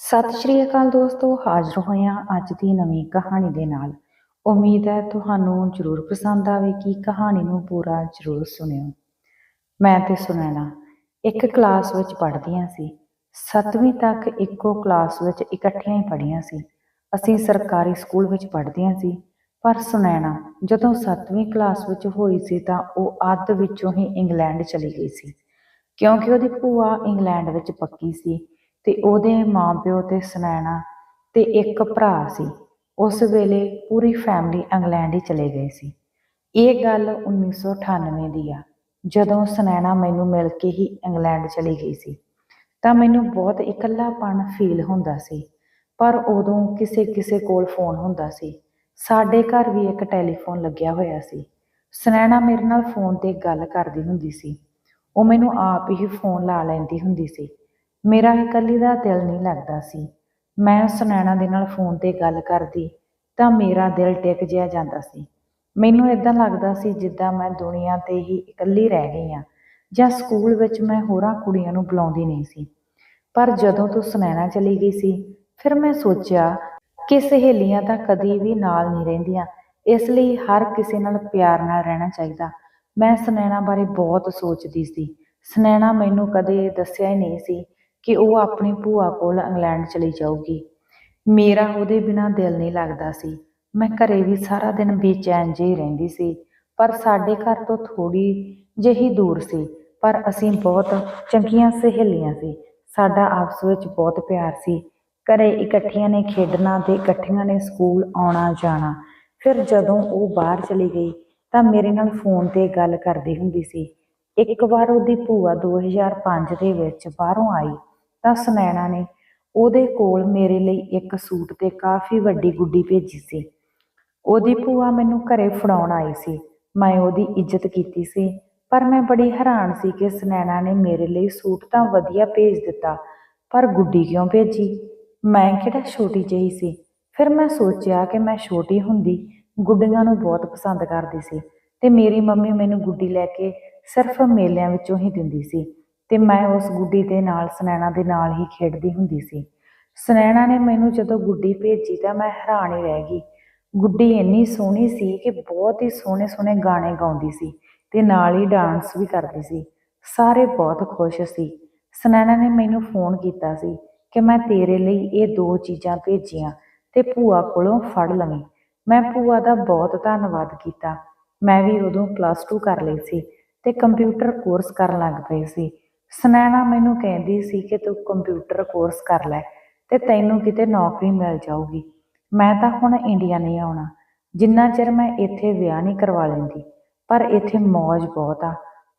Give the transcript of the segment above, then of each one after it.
ਸਤਿ ਸ਼੍ਰੀ ਅਕਾਲ ਦੋਸਤੋ, ਹਾਜ਼ਰ ਹੋਏ ਹਾਂ ਅੱਜ ਦੀ ਨਵੀਂ ਕਹਾਣੀ ਦੇ ਨਾਲ। ਉਮੀਦ ਹੈ ਤੁਹਾਨੂੰ ਜ਼ਰੂਰ ਪਸੰਦ ਆਵੇਗੀ ਕਹਾਣੀ ਨੂੰ ਪੂਰਾ ਜ਼ਰੂਰ ਸੁਣਿਓ। ਮੈਂ ਤੇ ਸੁਨੈਣਾ ਇੱਕ ਕਲਾਸ ਵਿੱਚ ਪੜ੍ਹਦੀਆਂ ਸੀ। 7ਵੀਂ ਤੱਕ ਇੱਕੋ ਕਲਾਸ ਵਿੱਚ ਇਕੱਠੀਆਂ ਹੀ ਪੜ੍ਹੀਆਂ ਸੀ। ਅਸੀਂ ਸਰਕਾਰੀ ਸਕੂਲ ਵਿੱਚ ਪੜ੍ਹਦੀਆਂ ਸੀ, ਪਰ ਸੁਨੈਣਾ ਜਦੋਂ 7ਵੀਂ ਕਲਾਸ ਵਿੱਚ ਹੋਈ ਸੀ ਤਾਂ ਉਹ ਅੱਧ ਵਿੱਚੋਂ ਹੀ ਇੰਗਲੈਂਡ ਚਲੀ ਗਈ ਸੀ। ਕਿਉਂਕਿ ਉਹਦੀ ਭੂਆ ਇੰਗਲੈਂਡ ਵਿੱਚ ਪੱਕੀ ਸੀ ਤੇ ਉਹਦੇ ਮਾਂ ਪਿਓ ਤੇ ਸੁਨੈਣਾ ਤੇ ਇੱਕ ਭਰਾ ਸੀ। ਉਸ ਵੇਲੇ ਪੂਰੀ ਫੈਮਿਲੀ ਇੰਗਲੈਂਡ ਹੀ ਚਲੇ ਗਏ ਸੀ। ਇਹ ਗੱਲ 1998 ਦੀ ਆ। ਜਦੋਂ ਸੁਨੈਣਾ ਮੈਨੂੰ ਮਿਲ ਕੇ ਹੀ ਇੰਗਲੈਂਡ ਚਲੀ ਗਈ ਸੀ, ਤਾਂ ਮੈਨੂੰ ਬਹੁਤ ਇਕੱਲਾਪਣ ਫੀਲ ਹੁੰਦਾ ਸੀ। ਪਰ ਉਦੋਂ ਕਿਸੇ ਕਿਸੇ ਕੋਲ ਫੋਨ ਹੁੰਦਾ ਸੀ। ਸਾਡੇ ਘਰ ਵੀ ਇੱਕ ਟੈਲੀਫੋਨ ਲੱਗਿਆ ਹੋਇਆ ਸੀ। ਸੁਨੈਣਾ ਮੇਰੇ ਨਾਲ ਫੋਨ ਤੇ ਗੱਲ ਕਰਦੀ ਹੁੰਦੀ ਸੀ। ਉਹ ਮੈਨੂੰ ਆਪ ਹੀ ਫੋਨ ਲਾ ਲੈਂਦੀ ਹੁੰਦੀ ਸੀ। ਮੇਰਾ ਇਕੱਲੀ ਦਾ ਦਿਲ ਨਹੀਂ ਲੱਗਦਾ ਸੀ। ਮੈਂ ਸੁਨੈਣਾ ਦੇ ਨਾਲ ਫੋਨ ਤੇ ਗੱਲ ਕਰਦੀ ਤਾਂ ਮੇਰਾ ਦਿਲ ਟਿਕ ਜਿਆ ਜਾਂਦਾ ਸੀ। ਮੈਨੂੰ ਇਦਾਂ ਲੱਗਦਾ ਸੀ ਜਿੱਦਾਂ ਮੈਂ ਦੁਨੀਆ ਤੇ ਹੀ ਇਕੱਲੀ ਰਹਿ ਗਈ ਹਾਂ ਜਾਂ ਸਕੂਲ ਵਿੱਚ ਮੈਂ ਹੋਰਾਂ ਕੁੜੀਆਂ ਨੂੰ ਬੁਲਾਉਂਦੀ ਨਹੀਂ ਸੀ। ਪਰ ਜਦੋਂ ਤੂੰ ਸੁਨੈਣਾ ਚਲੀ ਗਈ ਸੀ, ਫਿਰ ਮੈਂ ਸੋਚਿਆ ਕਿ ਸਹੇਲੀਆਂ ਤਾਂ ਕਦੀ ਵੀ ਨਾਲ ਨਹੀਂ ਰਹਿੰਦੀਆਂ, ਇਸ ਲਈ ਹਰ ਕਿਸੇ ਨਾਲ ਪਿਆਰ ਨਾਲ ਰਹਿਣਾ ਚਾਹੀਦਾ। ਮੈਂ ਸੁਨੈਣਾ ਬਾਰੇ ਬਹੁਤ ਸੋਚਦੀ ਸੀ। ਸੁਨੈਣਾ ਮੈਨੂੰ ਕਦੇ ਦੱਸਿਆ ਹੀ ਨਹੀਂ ਸੀ ਕਿ ਉਹ ਆਪਣੀ ਭੂਆ ਕੋਲ ਇੰਗਲੈਂਡ ਚਲੀ ਜਾਊਗੀ। ਮੇਰਾ ਉਹਦੇ ਬਿਨਾਂ ਦਿਲ ਨਹੀਂ ਲੱਗਦਾ ਸੀ। ਮੈਂ ਘਰੇ ਵੀ ਸਾਰਾ ਦਿਨ ਬੇਚੈਨ ਜਿਹੀ ਰਹਿੰਦੀ ਸੀ। ਪਰ ਸਾਡੇ ਘਰ ਤੋਂ ਥੋੜੀ ਜਿਹੀ ਦੂਰ ਸੀ। ਪਰ ਅਸੀਂ ਬਹੁਤ ਚੰਗੀਆਂ ਸਹੇਲੀਆਂ ਸੀ। ਸਾਡਾ ਆਪਸ ਵਿੱਚ ਬਹੁਤ ਪਿਆਰ ਸੀ। ਘਰੇ ਇਕੱਠੀਆਂ ਨੇ ਖੇਡਣਾ ਤੇ ਇਕੱਠੀਆਂ ਨੇ ਸਕੂਲ ਆਉਣਾ ਜਾਣਾ। ਫਿਰ ਜਦੋਂ ਉਹ ਬਾਹਰ ਚਲੀ ਗਈ ਤਾਂ ਮੇਰੇ ਨਾਲ ਫੋਨ ਤੇ ਗੱਲ ਕਰਦੀ ਹੁੰਦੀ ਸੀ। ਇੱਕ ਵਾਰ ਉਹਦੀ ਭੂਆ 2005 ਦੇ ਵਿੱਚ ਬਾਹਰੋਂ ਆਈ। ਤਾਂ ਸੁਨੈਣਾ ਨੇ ਉਹਦੇ ਕੋਲ ਮੇਰੇ ਲਈ ਇੱਕ ਸੂਟ ਤੇ ਕਾਫੀ ਵੱਡੀ ਗੁੱਡੀ ਭੇਜੀ ਸੀ। ਉਹਦੀ ਭੂਆ ਮੈਨੂੰ ਘਰੇ ਫੜਾਉਣ ਆਈ ਸੀ। ਮੈਂ ਉਹਦੀ ਇੱਜ਼ਤ ਕੀਤੀ ਸੀ ਪਰ ਮੈਂ ਬੜੀ ਹੈਰਾਨ ਸੀ ਕਿ ਸੁਨੈਣਾ ਨੇ ਮੇਰੇ ਲਈ ਸੂਟ ਤਾਂ ਵਧੀਆ ਭੇਜ ਦਿੱਤਾ ਪਰ ਗੁੱਡੀ ਕਿਉਂ ਭੇਜੀ? ਮੈਂ ਕਿਹੜਾ ਛੋਟੀ ਜਿਹੀ ਸੀ? ਫਿਰ ਮੈਂ ਸੋਚਿਆ ਕਿ ਮੈਂ ਛੋਟੀ ਹੁੰਦੀ ਗੁੱਡੀਆਂ ਨੂੰ ਬਹੁਤ ਪਸੰਦ ਕਰਦੀ ਸੀ ਤੇ ਮੇਰੀ ਮੰਮੀ ਮੈਨੂੰ ਗੁੱਡੀ ਲੈ ਕੇ ਸਿਰਫ ਮੇਲਿਆਂ ਵਿੱਚੋਂ ਹੀ ਦਿੰਦੀ ਸੀ। ਤੇ ਮੈਂ ਉਸ ਗੁੱਡੀ ਦੇ ਨਾਲ, ਸੁਨੈਣਾ ਦੇ ਨਾਲ ਹੀ ਖੇਡਦੀ ਹੁੰਦੀ ਸੀ। ਸੁਨੈਣਾ ਨੇ ਮੈਨੂੰ ਜਦੋਂ ਗੁੱਡੀ ਭੇਜੀ ਤਾਂ ਮੈਂ ਹੈਰਾਨ ਹੀ ਰਹਿ ਗਈ। ਗੁੱਡੀ ਇੰਨੀ ਸੋਹਣੀ ਸੀ ਕਿ ਬਹੁਤ ਹੀ ਸੋਹਣੇ ਸੋਹਣੇ ਗਾਣੇ ਗਾਉਂਦੀ ਸੀ ਤੇ ਨਾਲ ਹੀ ਡਾਂਸ ਵੀ ਕਰਦੀ ਸੀ। ਸਾਰੇ ਬਹੁਤ ਖੁਸ਼ ਸੀ। ਸੁਨੈਣਾ ਨੇ ਮੈਨੂੰ ਫੋਨ ਕੀਤਾ ਸੀ ਕਿ ਮੈਂ ਤੇਰੇ ਲਈ ਇਹ ਦੋ ਚੀਜ਼ਾਂ ਭੇਜੀਆਂ ਤੇ ਭੂਆ ਕੋਲੋਂ ਫੜ ਲਵੀਂ। ਮੈਂ ਭੂਆ ਦਾ ਬਹੁਤ ਧੰਨਵਾਦ ਕੀਤਾ। ਮੈਂ ਵੀ ਉਦੋਂ ਪਲੱਸ 2 ਕਰ ਲਈ ਸੀ ਤੇ ਕੰਪਿਊਟਰ ਕੋਰਸ ਕਰਨ ਲੱਗ ਪਈ ਸੀ। ਸੁਨੈਣਾ ਮੈਨੂੰ ਕਹਿੰਦੀ ਸੀ ਕਿ ਤੂੰ ਕੰਪਿਊਟਰ ਕੋਰਸ ਕਰ ਲੈ ਤੇ ਤੈਨੂੰ ਕਿਤੇ ਨੌਕਰੀ ਮਿਲ ਜਾਊਗੀ। ਮੈਂ ਤਾਂ ਹੁਣ ਇੰਡੀਆ ਨਹੀਂ ਆਉਣਾ। ਜਿੰਨਾ ਚਿਰ ਮੈਂ ਇੱਥੇ ਵਿਆਹ ਨਹੀਂ ਕਰਵਾ ਲੈਂਦੀ, ਪਰ ਇੱਥੇ ਮੌਜ ਬਹੁਤ ਆ।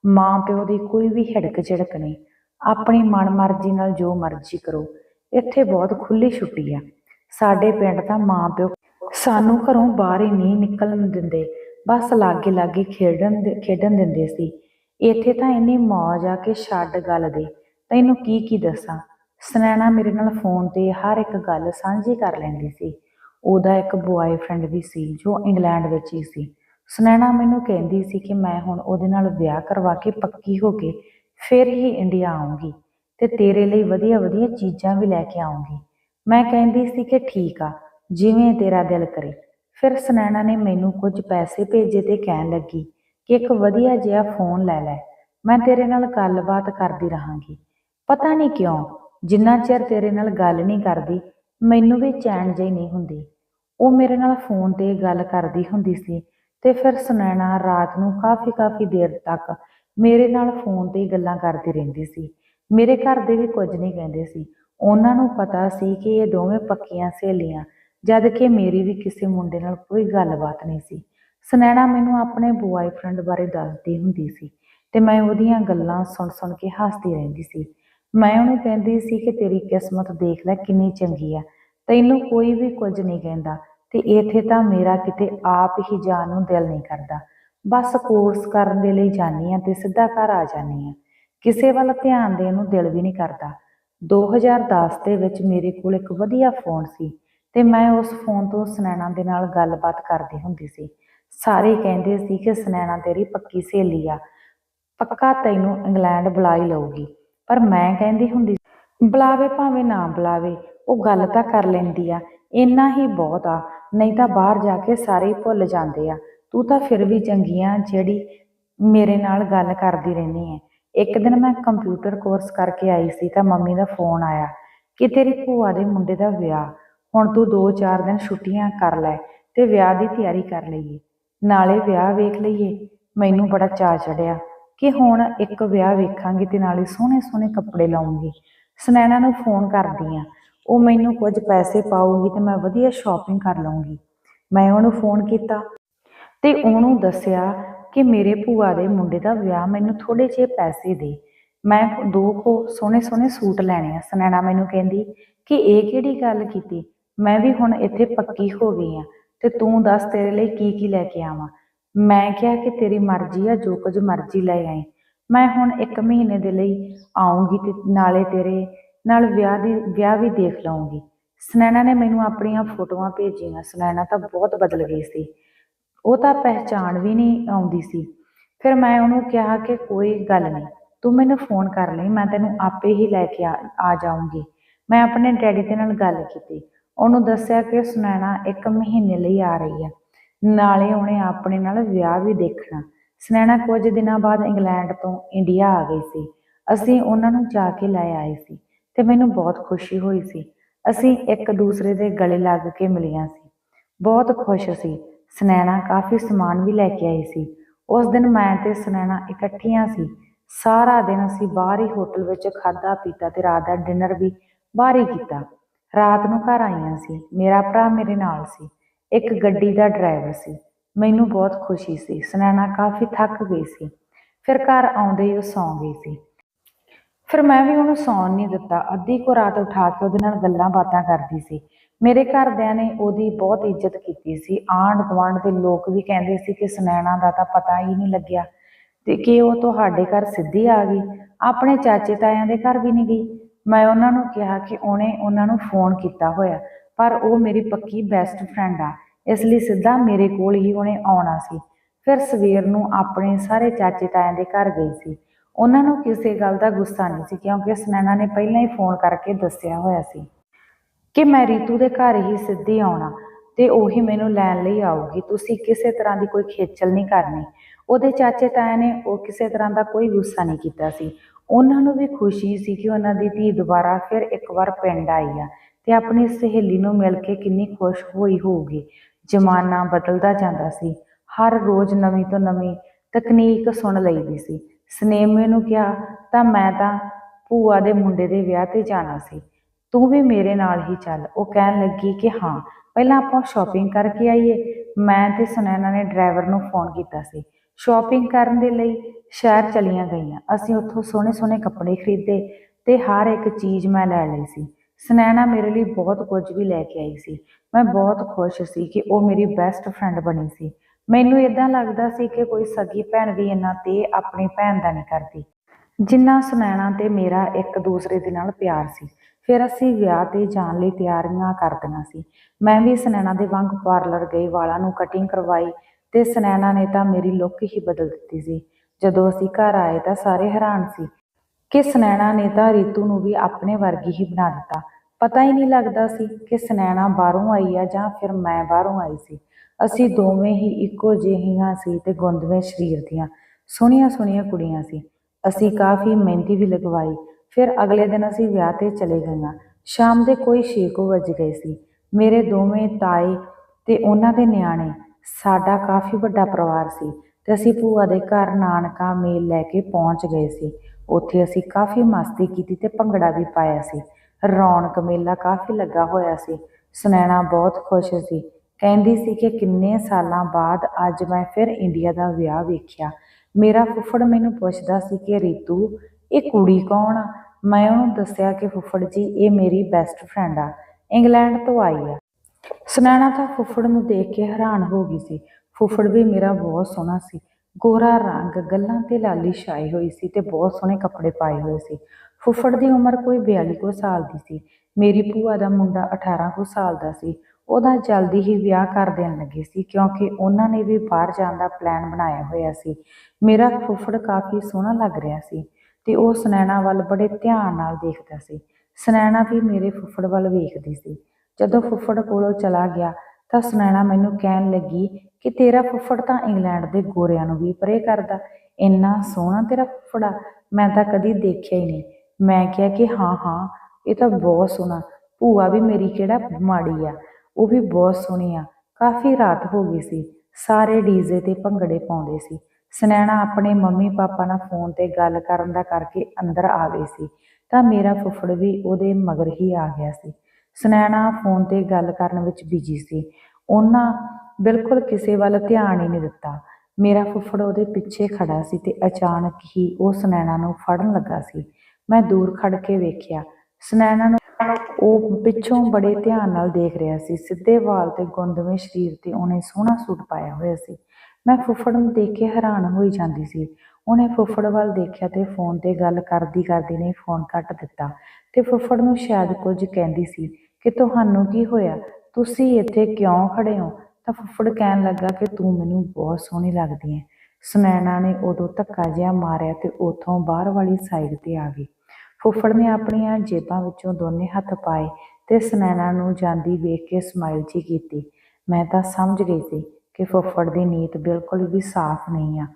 ਮਾਂ ਪਿਓ ਦੀ ਕੋਈ ਵੀ ਹਿੜਕ ਝਿੜਕ ਨਹੀਂ। ਆਪਣੀ ਮਨਮਰਜ਼ੀ ਨਾਲ ਜੋ ਮਰਜ਼ੀ ਕਰੋ, ਇੱਥੇ ਬਹੁਤ ਖੁੱਲੀ ਛੁੱਟੀ ਆ। ਸਾਡੇ ਪਿੰਡ ਤਾਂ ਮਾਂ ਪਿਓ ਸਾਨੂੰ ਘਰੋਂ ਬਾਹਰ ਹੀ ਨਹੀਂ ਨਿਕਲਣ ਦਿੰਦੇ, ਬਸ ਲਾਗੇ ਲਾਗੇ ਖੇਡਣ ਦੇ- ਖੇਡਣ ਦਿੰਦੇ ਸੀ। ਇੱਥੇ ਤਾਂ ਇੰਨੀ ਮੌਜ ਆ ਕਿ ਛੱਡ ਗੱਲ ਦੇ। ਤੈਨੂੰ ਕੀ ਕੀ ਦੱਸਾਂ? ਸੁਨੈਣਾ ਮੇਰੇ ਨਾਲ ਫੋਨ ਤੇ ਹਰ ਇੱਕ ਗੱਲ ਸਾਂਝੀ ਕਰ ਲੈਂਦੀ ਸੀ। ਉਹਦਾ ਇੱਕ ਬੁਆਏਫ੍ਰੈਂਡ ਵੀ ਸੀ, ਜੋ ਇੰਗਲੈਂਡ ਵਿੱਚ ਹੀ ਸੀ। ਸੁਨੈਣਾ ਮੈਨੂੰ ਕਹਿੰਦੀ ਸੀ ਕਿ ਮੈਂ ਹੁਣ ਉਹਦੇ ਨਾਲ ਵਿਆਹ ਕਰਵਾ ਕੇ ਪੱਕੀ ਹੋ ਕੇ ਫਿਰ ਹੀ ਇੰਡੀਆ ਆਉਂਗੀ ਤੇ ਤੇਰੇ ਲਈ ਵਧੀਆ ਵਧੀਆ ਚੀਜ਼ਾਂ ਵੀ ਲੈ ਕੇ ਆਉਂਗੀ ਮੈਂ ਕਹਿੰਦੀ ਸੀ ਕਿ ਠੀਕ ਆ, ਜਿਵੇਂ ਤੇਰਾ ਦਿਲ ਕਰੇ। ਫਿਰ ਸੁਨੈਣਾ ਨੇ ਮੈਨੂੰ ਕੁਝ ਪੈਸੇ ਭੇਜੇ ਤੇ ਕਹਿਣ ਲੱਗੀ ਕਿ ਇੱਕ ਵਧੀਆ ਜਿਹਾ ਫੋਨ ਲੈ ਲੈ। ਮੈਂ ਤੇਰੇ ਨਾਲ ਗੱਲਬਾਤ ਕਰਦੀ ਰਹਾਂਗੀ। ਪਤਾ ਨਹੀਂ ਕਿਉਂ, ਜਿੰਨਾ ਚਿਰ ਤੇਰੇ ਨਾਲ ਗੱਲ ਨਹੀਂ ਕਰਦੀ, ਮੈਨੂੰ ਵੀ ਚੈਨ ਜਿਹੀ ਨਹੀਂ ਹੁੰਦੀ। ਉਹ ਮੇਰੇ ਨਾਲ ਫੋਨ ਤੇ ਗੱਲ ਕਰਦੀ ਹੁੰਦੀ ਸੀ ਤੇ ਫਿਰ ਸੁਨੈਣਾ ਰਾਤ ਨੂੰ ਕਾਫੀ ਕਾਫੀ ਦੇਰ ਤੱਕ ਮੇਰੇ ਨਾਲ ਫੋਨ ਤੇ ਗੱਲਾਂ ਕਰਦੀ ਰਹਿੰਦੀ ਸੀ। ਮੇਰੇ ਘਰ ਦੇ ਵੀ ਕੁਝ ਨਹੀਂ ਕਹਿੰਦੇ ਸੀ। ਉਹਨਾਂ ਨੂੰ ਪਤਾ ਸੀ ਕਿ ਇਹ ਦੋਵੇਂ ਪੱਕੀਆਂ ਸਹੇਲੀਆਂ, ਜਦ ਕਿ ਮੇਰੀ ਵੀ ਕਿਸੇ ਮੁੰਡੇ ਨਾਲ ਕੋਈ ਗੱਲਬਾਤ ਨਹੀਂ ਸੀ। ਸੁਨੈਣਾ ਮੈਨੂੰ ਆਪਣੇ ਬੁਆਏਫ੍ਰੈਂਡ ਬਾਰੇ ਦੱਸਦੀ ਹੁੰਦੀ ਸੀ ਤੇ ਮੈਂ ਉਹਦੀਆਂ ਗੱਲਾਂ ਸੁਣ ਸੁਣ ਕੇ ਹੱਸਦੀ ਰਹਿੰਦੀ ਸੀ। ਮੈਂ ਉਹਨੂੰ ਕਹਿੰਦੀ ਸੀ ਕਿ ਤੇਰੀ ਕਿਸਮਤ ਦੇਖ ਲੈ ਕਿੰਨੀ ਚੰਗੀ ਆ, ਤੈਨੂੰ ਕੋਈ ਵੀ ਕੁਝ ਨਹੀਂ ਕਹਿੰਦਾ ਤੇ ਇੱਥੇ ਤਾਂ ਮੇਰਾ ਕਿਤੇ ਆਪ ਹੀ ਜਾਣ ਨੂੰ ਦਿਲ ਨਹੀਂ ਕਰਦਾ। ਬਸ ਕੋਰਸ ਕਰਨ ਦੇ ਲਈ ਜਾਨੀ ਆ ਤੇ ਸਿੱਧਾ ਘਰ ਆ ਜਾਨੀ ਆ। ਕਿਸੇ ਵੱਲ ਧਿਆਨ ਦੇਣ ਨੂੰ ਦਿਲ ਵੀ ਨਹੀਂ ਕਰਦਾ। 2010 ਦੇ ਵਿੱਚ ਮੇਰੇ ਕੋਲ ਇੱਕ ਵਧੀਆ ਫੋਨ ਸੀ ਤੇ ਮੈਂ ਉਸ ਫੋਨ ਤੋਂ ਸੁਨੈਣਾ ਦੇ ਨਾਲ ਗੱਲਬਾਤ ਕਰਦੀ ਹੁੰਦੀ ਸੀ। ਸਾਰੇ ਕਹਿੰਦੇ ਸੀ ਕਿ ਸੁਨੈਣਾ ਤੇਰੀ ਪੱਕੀ ਸਹੇਲੀ ਆ। ਪੱਕਾ ਤੈਨੂੰ ਇੰਗਲੈਂਡ ਬੁਲਾਈ ਲਊਗੀ। ਪਰ ਮੈਂ ਕਹਿੰਦੀ ਹੁੰਦੀ ਬੁਲਾਵੇ ਭਾਵੇਂ ਨਾ ਬੁਲਾਵੇ, ਉਹ ਗੱਲ ਤਾਂ ਕਰ ਲੈਂਦੀ ਆ। ਇੰਨਾ ਹੀ ਬਹੁਤ ਆ। ਨਹੀਂ ਤਾਂ ਬਾਹਰ ਜਾ ਕੇ ਸਾਰੇ ਭੁੱਲ ਜਾਂਦੇ ਆ। ਤੂੰ ਤਾਂ ਫਿਰ ਵੀ ਚੰਗੀ ਆ, ਜਿਹੜੀ ਮੇਰੇ ਨਾਲ ਗੱਲ ਕਰਦੀ ਰਹਿੰਦੀ ਹੈ ਇੱਕ ਦਿਨ ਮੈਂ ਕੰਪਿਊਟਰ ਕੋਰਸ ਕਰਕੇ ਆਈ ਸੀ ਤਾਂ ਮੰਮੀ ਦਾ ਫੋਨ ਆਇਆ ਕਿ ਤੇਰੀ ਭੂਆ ਦੇ ਮੁੰਡੇ ਦਾ ਵਿਆਹ। ਹੁਣ ਤੂੰ 2-4 ਦਿਨ ਛੁੱਟੀਆਂ ਕਰ ਲੈ ਤੇ ਵਿਆਹ ਦੀ ਤਿਆਰੀ ਕਰ ਲਈਏ। ਨਾਲੇ ਵਿਆਹ ਵੇਖ ਲਈਏ। ਮੈਨੂੰ ਬੜਾ ਚਾਅ ਚੜਿਆ ਕਿ ਹੁਣ ਇੱਕ ਵਿਆਹ ਵੇਖਾਂਗੇ ਤੇ ਨਾਲੇ ਸੋਹਣੇ ਸੋਹਣੇ ਕੱਪੜੇ ਲਾਉਂਗੀ। ਸੁਨੈਣਾ ਨੂੰ ਫੋਨ ਕਰਦੀ ਆ। ਉਹ ਮੈਨੂੰ ਕੁਝ ਪੈਸੇ ਪਾਊਗੀ ਤੇ ਮੈਂ ਵਧੀਆ ਸ਼ਾਪਿੰਗ ਕਰ ਲਵਾਂਗੀ ਮੈਂ ਉਹਨੂੰ ਫੋਨ ਕੀਤਾ ਤੇ ਉਹਨੂੰ ਦੱਸਿਆ ਕਿ ਮੇਰੇ ਭੂਆ ਦੇ ਮੁੰਡੇ ਦਾ ਵਿਆਹ ਮੈਨੂੰ ਥੋੜੇ ਜਿਹੇ ਪੈਸੇ ਦੇ। ਮੈਂ ਦੋ ਕੋ ਸੋਹਣੇ ਸੋਹਣੇ ਸੂਟ ਲੈਣੇ ਆ। ਸੁਨੈਣਾ ਮੈਨੂੰ ਕਹਿੰਦੀ ਕਿ ਇਹ ਕਿਹੜੀ ਗੱਲ ਕੀਤੀ? ਮੈਂ ਵੀ ਹੁਣ ਇੱਥੇ ਪੱਕੀ ਹੋ ਗਈ ਆ। ਤੇ ਤੂੰ ਦੱਸ ਤੇਰੇ ਲਈ ਕੀ ਕੀ ਲੈ ਕੇ ਆਵਾਂ? ਮੈਂ ਕਿਹਾ ਕਿ ਤੇਰੀ ਮਰਜ਼ੀ ਆ, ਜੋ ਕੁਝ ਮਰਜ਼ੀ ਲੈ ਆਈ। ਮੈਂ ਹੁਣ ਇੱਕ ਮਹੀਨੇ ਦੇ ਲਈ ਆਉਂਗੀ ਤੇ ਨਾਲੇ ਤੇਰੇ ਨਾਲ ਵਿਆਹ ਦੀ, ਵਿਆਹ ਵੀ ਦੇਖ ਲਵਾਂਗੀ ਸੁਨੈਣਾ ਨੇ ਮੈਨੂੰ ਆਪਣੀਆਂ ਫੋਟੋਆਂ ਭੇਜੀਆਂ। ਸੁਨੈਣਾ ਤਾਂ ਬਹੁਤ ਬਦਲ ਗਈ ਸੀ। ਉਹ ਤਾਂ ਪਹਿਚਾਣ ਵੀ ਨਹੀਂ ਆਉਂਦੀ ਸੀ। ਫਿਰ ਮੈਂ ਉਹਨੂੰ ਕਿਹਾ ਕਿ ਕੋਈ ਗੱਲ ਨਹੀਂ, ਤੂੰ ਮੈਨੂੰ ਫੋਨ ਕਰ ਲਈ, ਮੈਂ ਤੈਨੂੰ ਆਪੇ ਹੀ ਲੈ ਕੇ ਆ ਆ ਜਾਊਂਗੀ। ਮੈਂ ਆਪਣੇ ਡੈਡੀ ਦੇ ਨਾਲ ਗੱਲ ਕੀਤੀ। ਉਹਨੂੰ ਦੱਸਿਆ ਕਿ ਸੁਨੈਣਾ ਇੱਕ ਮਹੀਨੇ ਲਈ ਆ ਰਹੀ ਹੈ ਨਾਲੇ ਉਹਨੇ ਆਪਣੇ ਨਾਲ ਵਿਆਹ ਵੀ ਦੇਖਣਾ। ਸੁਨੈਣਾ ਕੁਝ ਦਿਨਾਂ ਬਾਅਦ ਇੰਗਲੈਂਡ ਤੋਂ ਇੰਡੀਆ ਆ ਗਈ ਸੀ। ਅਸੀਂ ਉਹਨਾਂ ਨੂੰ ਜਾ ਕੇ ਲੈ ਆਏ ਸੀ ਤੇ ਮੈਨੂੰ ਬਹੁਤ ਖੁਸ਼ੀ ਹੋਈ ਸੀ। ਅਸੀਂ ਇੱਕ ਦੂਸਰੇ ਦੇ ਗਲੇ ਲੱਗ ਕੇ ਮਿਲੀਆਂ ਸੀ। ਬਹੁਤ ਖੁਸ਼ ਸੀ। ਸੁਨੈਣਾ ਕਾਫੀ ਸਮਾਨ ਵੀ ਲੈ ਕੇ ਆਈ ਸੀ। ਉਸ ਦਿਨ ਮੈਂ ਤੇ ਸੁਨੈਣਾ ਇਕੱਠੀਆਂ ਸੀ। ਸਾਰਾ ਦਿਨ ਅਸੀਂ ਬਾਹਰ ਹੀ ਹੋਟਲ ਵਿੱਚ ਖਾਦਾ ਪੀਤਾ ਤੇ ਰਾਤ ਦਾ ਡਿਨਰ ਵੀ ਬਾਹਰ ਹੀ ਕੀਤਾ। ਰਾਤ ਨੂੰ ਘਰ ਆਈਆਂ ਸੀ। ਮੇਰਾ ਭਰਾ ਮੇਰੇ ਨਾਲ ਸੀ। ਇੱਕ ਗੱਡੀ ਦਾ ਡਰਾਈਵਰ ਸੀ। ਮੈਨੂੰ ਬਹੁਤ ਖੁਸ਼ੀ ਸੀ। ਸੁਨੈਣਾ ਕਾਫੀ ਥੱਕ ਗਈ ਸੀ। ਫਿਰ ਘਰ ਆਉਂਦੇ ਹੀ ਉਹ ਸੌਂ ਗਈ ਸੀ। ਫਿਰ ਮੈਂ ਵੀ ਉਹਨੂੰ ਸੌਣ ਨਹੀਂ ਦਿੱਤਾ। ਅੱਧੀ ਕੁ ਰਾਤ ਉਠਾ ਕੇ ਉਹਦੇ ਨਾਲ ਗੱਲਾਂ ਬਾਤਾਂ ਕਰਦੀ ਸੀ। ਮੇਰੇ ਘਰਦਿਆਂ ਨੇ ਉਹਦੀ ਬਹੁਤ ਇੱਜ਼ਤ ਕੀਤੀ ਸੀ। ਆਂਢ ਗੁਆਂਢ ਦੇ ਲੋਕ ਵੀ ਕਹਿੰਦੇ ਸੀ ਕਿ ਸੁਨੈਣਾ ਦਾ ਤਾਂ ਪਤਾ ਹੀ ਨਹੀਂ ਲੱਗਿਆ। ਤੇ ਕਿ ਉਹ ਤੁਹਾਡੇ ਘਰ ਸਿੱਧੀ ਆ ਗਈ। ਆਪਣੇ ਚਾਚੇ ਤਾਇਆਂ ਦੇ ਘਰ ਵੀ ਨਹੀਂ ਗਈ। ਮੈਂ ਉਹਨਾਂ ਨੂੰ ਕਿਹਾ ਕਿ ਉਹਨੇ ਉਹਨਾਂ ਨੂੰ ਫੋਨ ਕੀਤਾ ਹੋਇਆ, ਪਰ ਉਹ ਮੇਰੀ ਪੱਕੀ ਬੈਸਟ ਫਰੈਂਡ ਆ। ਇਸ ਲਈ ਸਿੱਧਾ ਮੇਰੇ ਕੋਲ ਹੀ ਉਹਨੇ ਆਉਣਾ ਸੀ। ਫਿਰ ਸਵੇਰ ਨੂੰ ਆਪਣੇ ਸਾਰੇ ਚਾਚੇ ਤਾਇਆਂ ਦੇ ਘਰ ਗਈ ਸੀ। ਉਹਨਾਂ ਨੂੰ ਕਿਸੇ ਗੱਲ ਦਾ ਗੁੱਸਾ ਨਹੀਂ ਸੀ, ਕਿਉਂਕਿ ਸੁਨੈਣਾ ਨੇ ਪਹਿਲਾਂ ਹੀ ਫੋਨ ਕਰਕੇ ਦੱਸਿਆ ਹੋਇਆ ਸੀ ਕਿ ਮੈਂ ਰੀਤੂ ਦੇ ਘਰ ਹੀ ਸਿੱਧੀ ਆਉਣਾ ਤੇ ਉਹੀ ਮੈਨੂੰ ਲੈਣ ਲਈ ਆਊਗੀ। ਤੁਸੀਂ ਕਿਸੇ ਤਰ੍ਹਾਂ ਦੀ ਕੋਈ ਖੇਚਲ ਨਹੀਂ ਕਰਨੀ। ਉਹਦੇ ਚਾਚੇ ਤਾਇਆ ਨੇ ਉਹ ਕਿਸੇ ਤਰ੍ਹਾਂ ਦਾ ਕੋਈ ਗੁੱਸਾ ਨਹੀਂ ਕੀਤਾ ਸੀ। ਉਹਨਾਂ ਨੂੰ ਵੀ ਖੁਸ਼ੀ ਸੀ ਕਿ ਉਹਨਾਂ ਦੀ ਧੀ ਦੁਬਾਰਾ ਫਿਰ ਇੱਕ ਵਾਰ ਪਿੰਡ ਆਈ ਆ ਤੇ ਆਪਣੀ ਸਹੇਲੀ ਨੂੰ ਮਿਲ ਕੇ ਕਿੰਨੀ ਖੁਸ਼ ਹੋਈ ਹੋਊਗੀ। ਜ਼ਮਾਨਾ ਬਦਲਦਾ ਜਾਂਦਾ ਸੀ। ਹਰ ਰੋਜ਼ ਨਵੀਂ ਤੋਂ ਨਵੀਂ ਤਕਨੀਕ ਸੁਣ ਲਈਦੀ ਸੀ। ਸਨੇਮੇ ਨੂੰ ਕਿਹਾ, ਤਾਂ ਮੈਂ ਤਾਂ ਭੂਆ ਦੇ ਮੁੰਡੇ ਦੇ ਵਿਆਹ ਤੇ ਜਾਣਾ ਸੀ। ਤੂੰ ਵੀ ਮੇਰੇ ਨਾਲ ਹੀ ਚੱਲ। ਉਹ ਕਹਿਣ ਲੱਗੀ ਕਿ ਹਾਂ, ਪਹਿਲਾਂ ਆਪਾਂ ਸ਼ਾਪਿੰਗ ਕਰਕੇ ਆਈਏ। ਮੈਂ ਤੇ ਸੁਨੈਨਾ ਨੇ ਡਰਾਈਵਰ ਨੂੰ ਫੋਨ ਕੀਤਾ ਸੀ। ਸ਼ਾਪਿੰਗ ਕਰਨ ਦੇ ਲਈ ਸ਼ਹਿਰ ਚਲੀਆਂ ਗਈਆਂ। ਅਸੀਂ ਉੱਥੋਂ ਸੋਹਣੇ ਸੋਹਣੇ ਕੱਪੜੇ ਖਰੀਦੇ ਤੇ ਹਰ ਇੱਕ ਚੀਜ਼ ਮੈਂ ਲੈ ਲਈ ਸੀ। ਸੁਨੈਣਾ ਮੇਰੇ ਲਈ ਬਹੁਤ ਕੁਝ ਵੀ ਲੈ ਕੇ ਆਈ ਸੀ। ਮੈਂ ਬਹੁਤ ਖੁਸ਼ ਸੀ ਕਿ ਉਹ ਮੇਰੀ ਬੈਸਟ ਫਰੈਂਡ ਬਣੀ ਸੀ। ਮੈਨੂੰ ਇਦਾਂ ਲੱਗਦਾ ਸੀ ਕਿ ਕੋਈ ਸਗੀ ਭੈਣ ਵੀ ਇਹਨਾਂ ਤੇ ਆਪਣੀ ਭੈਣ ਦਾ ਨਹੀਂ ਕਰਦੀ। ਜਿੰਨਾ ਸੁਨੈਣਾ ਤੇ ਮੇਰਾ ਇੱਕ ਦੂਸਰੇ ਦੇ ਨਾਲ ਪਿਆਰ ਸੀ। ਫਿਰ ਅਸੀਂ ਵਿਆਹ ਤੇ ਜਾਣ ਲਈ ਤਿਆਰੀਆਂ ਕਰਦੀਆਂ ਸੀ। ਮੈਂ ਵੀ ਸੁਨੈਣਾ ਦੇ ਵਾਂਗ ਪਾਰਲਰ ਗਈ, ਵਾਲਾਂ ਨੂੰ ਕਟਿੰਗ ਕਰਵਾਈ ਤੇ ਸੁਨੈਣਾ ਨੇ ਤਾਂ ਮੇਰੀ ਲੁੱਕ ਹੀ ਬਦਲ ਦਿੱਤੀ ਸੀ। ਜਦੋਂ ਅਸੀਂ ਘਰ ਆਏ ਤਾਂ ਸਾਰੇ ਹੈਰਾਨ ਸੀ ਕਿ ਸੁਨੈਣਾ ਨੇ ਤਾਂ ਰੀਤੂ ਨੂੰ ਵੀ ਆਪਣੇ ਵਰਗੀ ਹੀ ਬਣਾ ਦਿੱਤਾ। ਪਤਾ ਹੀ ਨਹੀਂ ਲੱਗਦਾ ਸੀ ਕਿ ਸੁਨੈਣਾ ਬਾਹਰੋਂ ਆਈ ਆ ਜਾਂ ਫਿਰ ਮੈਂ ਬਾਹਰੋਂ ਆਈ ਸੀ। ਅਸੀਂ ਦੋਵੇਂ ਹੀ ਇੱਕੋ ਜਿਹੀਆਂ ਸੀ ਤੇ ਗੁੰਦਵੇਂ ਸਰੀਰ ਦੀਆਂ ਸੋਹਣੀਆਂ ਸੋਹਣੀਆਂ ਕੁੜੀਆਂ ਸੀ। ਅਸੀਂ ਕਾਫੀ ਮਹਿੰਦੀ ਵੀ ਲਗਵਾਈ, ਫਿਰ ਅਗਲੇ ਦਿਨ ਅਸੀਂ ਵਿਆਹ ਤੇ ਚਲੇ ਗਈਆਂ। ਸ਼ਾਮ ਦੇ ਕੋਈ ਛੇ ਕੁ ਵੱਜ ਗਏ ਸੀ। ਮੇਰੇ ਦੋਵੇਂ ਤਾਏ ਤੇ ਉਹਨਾਂ ਦੇ ਨਿਆਣੇ ਸਾਡਾ ਕਾਫੀ ਵੱਡਾ ਪਰਿਵਾਰ ਸੀ ਤੇ ਅਸੀਂ ਭੂਆ ਦੇ ਘਰ ਨਾਨਕਾ ਮੇਲ ਲੈ ਕੇ ਪਹੁੰਚ ਗਏ ਸੀ। ਉੱਥੇ ਅਸੀਂ ਕਾਫੀ ਮਸਤੀ ਕੀਤੀ ਤੇ ਭੰਗੜਾ ਵੀ ਪਾਇਆ ਸੀ। ਰੌਣਕ ਮੇਲਾ ਕਾਫੀ ਲੱਗਾ ਹੋਇਆ ਸੀ। ਸੁਨੈਣਾ ਬਹੁਤ ਖੁਸ਼ ਸੀ। ਕਹਿੰਦੀ ਸੀ ਕਿ ਕਿੰਨੇ ਸਾਲਾਂ ਬਾਅਦ ਅੱਜ ਮੈਂ ਫਿਰ ਇੰਡੀਆ ਦਾ ਵਿਆਹ ਵੇਖਿਆ। ਮੇਰਾ ਫੁੱਫੜ ਮੈਨੂੰ ਪੁੱਛਦਾ ਸੀ ਕਿ ਰੀਤੂ, ਇਹ ਕੁੜੀ ਕੌਣ ਆ? ਮੈਂ ਉਹਨੂੰ ਦੱਸਿਆ ਕਿ ਫੁੱਫੜ ਜੀ, ਇਹ ਮੇਰੀ ਬੈਸਟ ਫਰੈਂਡ ਆ। ਇੰਗਲੈਂਡ ਤੋਂ ਆਈ ਆ। ਸੁਨੈਣਾ ਤਾਂ ਫੁੱਫੜ ਨੂੰ ਦੇਖ ਕੇ ਹੈਰਾਨ ਹੋ ਗਈ ਸੀ। ਫੁੱਫੜ ਵੀ ਮੇਰਾ ਬਹੁਤ ਸੋਹਣਾ ਸੀ। ਗੋਰਾ ਰੰਗ, ਗੱਲਾਂ ਤੇ ਲਾਲੀ ਛਾਈ ਹੋਈ ਸੀ ਤੇ ਬਹੁਤ ਸੋਹਣੇ ਕੱਪੜੇ ਪਾਏ ਹੋਏ ਸੀ। ਫੁੱਫੜ ਦੀ ਉਮਰ ਕੋਈ 42 ਕੁ ਸਾਲ ਦੀ ਸੀ। ਮੇਰੀ ਭੂਆ ਦਾ ਮੁੰਡਾ 18 ਕੁ ਸਾਲ ਦਾ ਸੀ। ਉਹਦਾ ਜਲਦੀ ਹੀ ਵਿਆਹ ਕਰ ਦੇਣ ਲੱਗੇ ਸੀ ਕਿਉਂਕਿ ਉਹਨਾਂ ਨੇ ਵੀ ਬਾਹਰ ਜਾਣ ਦਾ ਪਲਾਨ ਬਣਾਇਆ ਹੋਇਆ ਸੀ। ਮੇਰਾ ਫੁੱਫੜ ਕਾਫੀ ਸੋਹਣਾ ਲੱਗ ਰਿਹਾ ਸੀ ਤੇ ਉਹ ਸੁਨੈਣਾ ਵੱਲ ਬੜੇ ਧਿਆਨ ਨਾਲ ਦੇਖਦਾ ਸੀ। ਸੁਨੈਣਾ ਵੀ ਮੇਰੇ ਫੁੱਫੜ ਵੱਲ ਵੇਖਦੀ ਸੀ। ਜਦੋਂ ਫੁੱਫੜ ਕੋਲੋਂ ਚਲਾ ਗਿਆ ਤਾਂ ਸੁਨੈਣਾ ਮੈਨੂੰ ਕਹਿਣ ਲੱਗੀ ਕਿ ਤੇਰਾ ਫੁੱਫੜ ਤਾਂ ਇੰਗਲੈਂਡ ਦੇ ਗੋਰਿਆਂ ਨੂੰ ਵੀ ਪਰੇ ਕਰਦਾ। ਇੰਨਾ ਸੋਹਣਾ ਤੇਰਾ ਫੁੱਫੜਾ ਮੈਂ ਤਾਂ ਕਦੀ ਦੇਖਿਆ ਹੀ ਨਹੀਂ। ਮੈਂ ਕਿਹਾ ਕਿ ਹਾਂ ਹਾਂ, ਇਹ ਤਾਂ ਬਹੁਤ ਸੋਹਣਾ। ਭੂਆ ਵੀ ਮੇਰੀ ਕਿਹੜਾ ਮਾੜੀ ਆ, ਉਹ ਵੀ ਬਹੁਤ ਸੋਹਣੀ ਆ। ਕਾਫੀ ਰਾਤ ਹੋ ਗਈ ਸੀ, ਸਾਰੇ ਡੀਜ਼ੇ ਤੇ ਭੰਗੜੇ ਪਾਉਂਦੇ ਸੀ। ਸੁਨੈਣਾ ਆਪਣੇ ਮੰਮੀ ਪਾਪਾ ਨਾਲ ਫੋਨ ਤੇ ਗੱਲ ਕਰਨ ਦਾ ਕਰਕੇ ਅੰਦਰ ਆ ਗਈ ਸੀ, ਤਾਂ ਮੇਰਾ ਫੁੱਫੜ ਵੀ ਉਹਦੇ ਮਗਰ ਹੀ ਆ ਗਿਆ ਸੀ। ਸੁਨੈਣਾ ਫੋਨ ਤੇ ਗੱਲ ਕਰਨ ਵਿੱਚ ਬਿਜ਼ੀ ਸੀ। ਉਹਨਾਂ ਬਿਲਕੁਲ ਕਿਸੇ ਵੱਲ ਧਿਆਨ ਹੀ ਨਹੀਂ ਦਿੱਤਾ। ਮੇਰਾ ਫੁੱਫੜ ਉਹਦੇ ਪਿੱਛੇ ਖੜਾ ਸੀ ਤੇ ਅਚਾਨਕ ਹੀ ਉਹ ਸੁਨੈਣਾ ਨੂੰ ਫੜਨ ਲੱਗਾ ਸੀ। ਮੈਂ ਦੂਰ ਖੜ ਕੇ ਵੇਖਿਆ। ਸੁਨੈਣਾ ਨੂੰ ਉਹ ਪਿੱਛੋਂ ਬੜੇ ਧਿਆਨ ਨਾਲ ਦੇਖ ਰਿਹਾ ਸੀ। ਸਿੱਧੇ ਵਾਲ ਤੇ ਗੁੰਦਵੇਂ ਸਰੀਰ ਤੇ ਉਹਨੇ ਸੋਹਣਾ ਸੂਟ ਪਾਇਆ ਹੋਇਆ ਸੀ। ਮੈਂ ਫੁੱਫੜ ਨੂੰ ਦੇਖ ਕੇ ਹੈਰਾਨ ਹੋਈ ਜਾਂਦੀ ਸੀ। ਉਹਨੇ ਫੁੱਫੜ ਵੱਲ ਦੇਖਿਆ ਤੇ ਫੋਨ ਤੇ ਗੱਲ ਕਰਦੀ ਕਰਦੀ ਨੇ ਫੋਨ ਕੱਟ ਦਿੱਤਾ ਤੇ ਫੁੱਫੜ ਨੂੰ ਸ਼ਾਇਦ ਕੁਝ ਕਹਿੰਦੀ ਸੀ। ਕਿ ਤੁਹਾਨੂੰ ਕੀ ਹੋਇਆ? ਤੁਸੀਂ ਇੱਥੇ ਕਿਉਂ ਖੜੇ ਹੋ? ਤਾਂ ਫੁੱਫੜ ਕਹਿਣ ਲੱਗਾ ਕਿ ਤੂੰ ਮੈਨੂੰ ਬਹੁਤ ਸੋਹਣੀ ਲੱਗਦੀ ਹੈ ਸੁਨੈਣਾ ਨੇ ਉਦੋਂ ਧੱਕਾ ਜਿਹਾ ਮਾਰਿਆ ਤੇ ਉਥੋਂ ਬਾਹਰ ਵਾਲੀ ਸਾਈਡ ਤੇ ਆ ਗਈ। ਫੁੱਫੜ ਨੇ ਆਪਣੀਆਂ ਜੇਬਾਂ ਵਿੱਚੋਂ ਦੋਨੇ ਹੱਥ ਪਾਏ ਤੇ ਸੁਨੈਣਾ ਨੂੰ ਜਾਂਦੀ ਵੇਖ ਕੇ ਸਮਾਈਲ ਜੀ ਕੀਤੀ। ਮੈਂ ਤਾਂ ਸਮਝ ਗਈ ਸੀ ਕਿ ਫੁੱਫੜ ਦੀ ਨੀਤ ਬਿਲਕੁਲ ਵੀ ਸਾਫ਼ ਨਹੀਂ ਆ।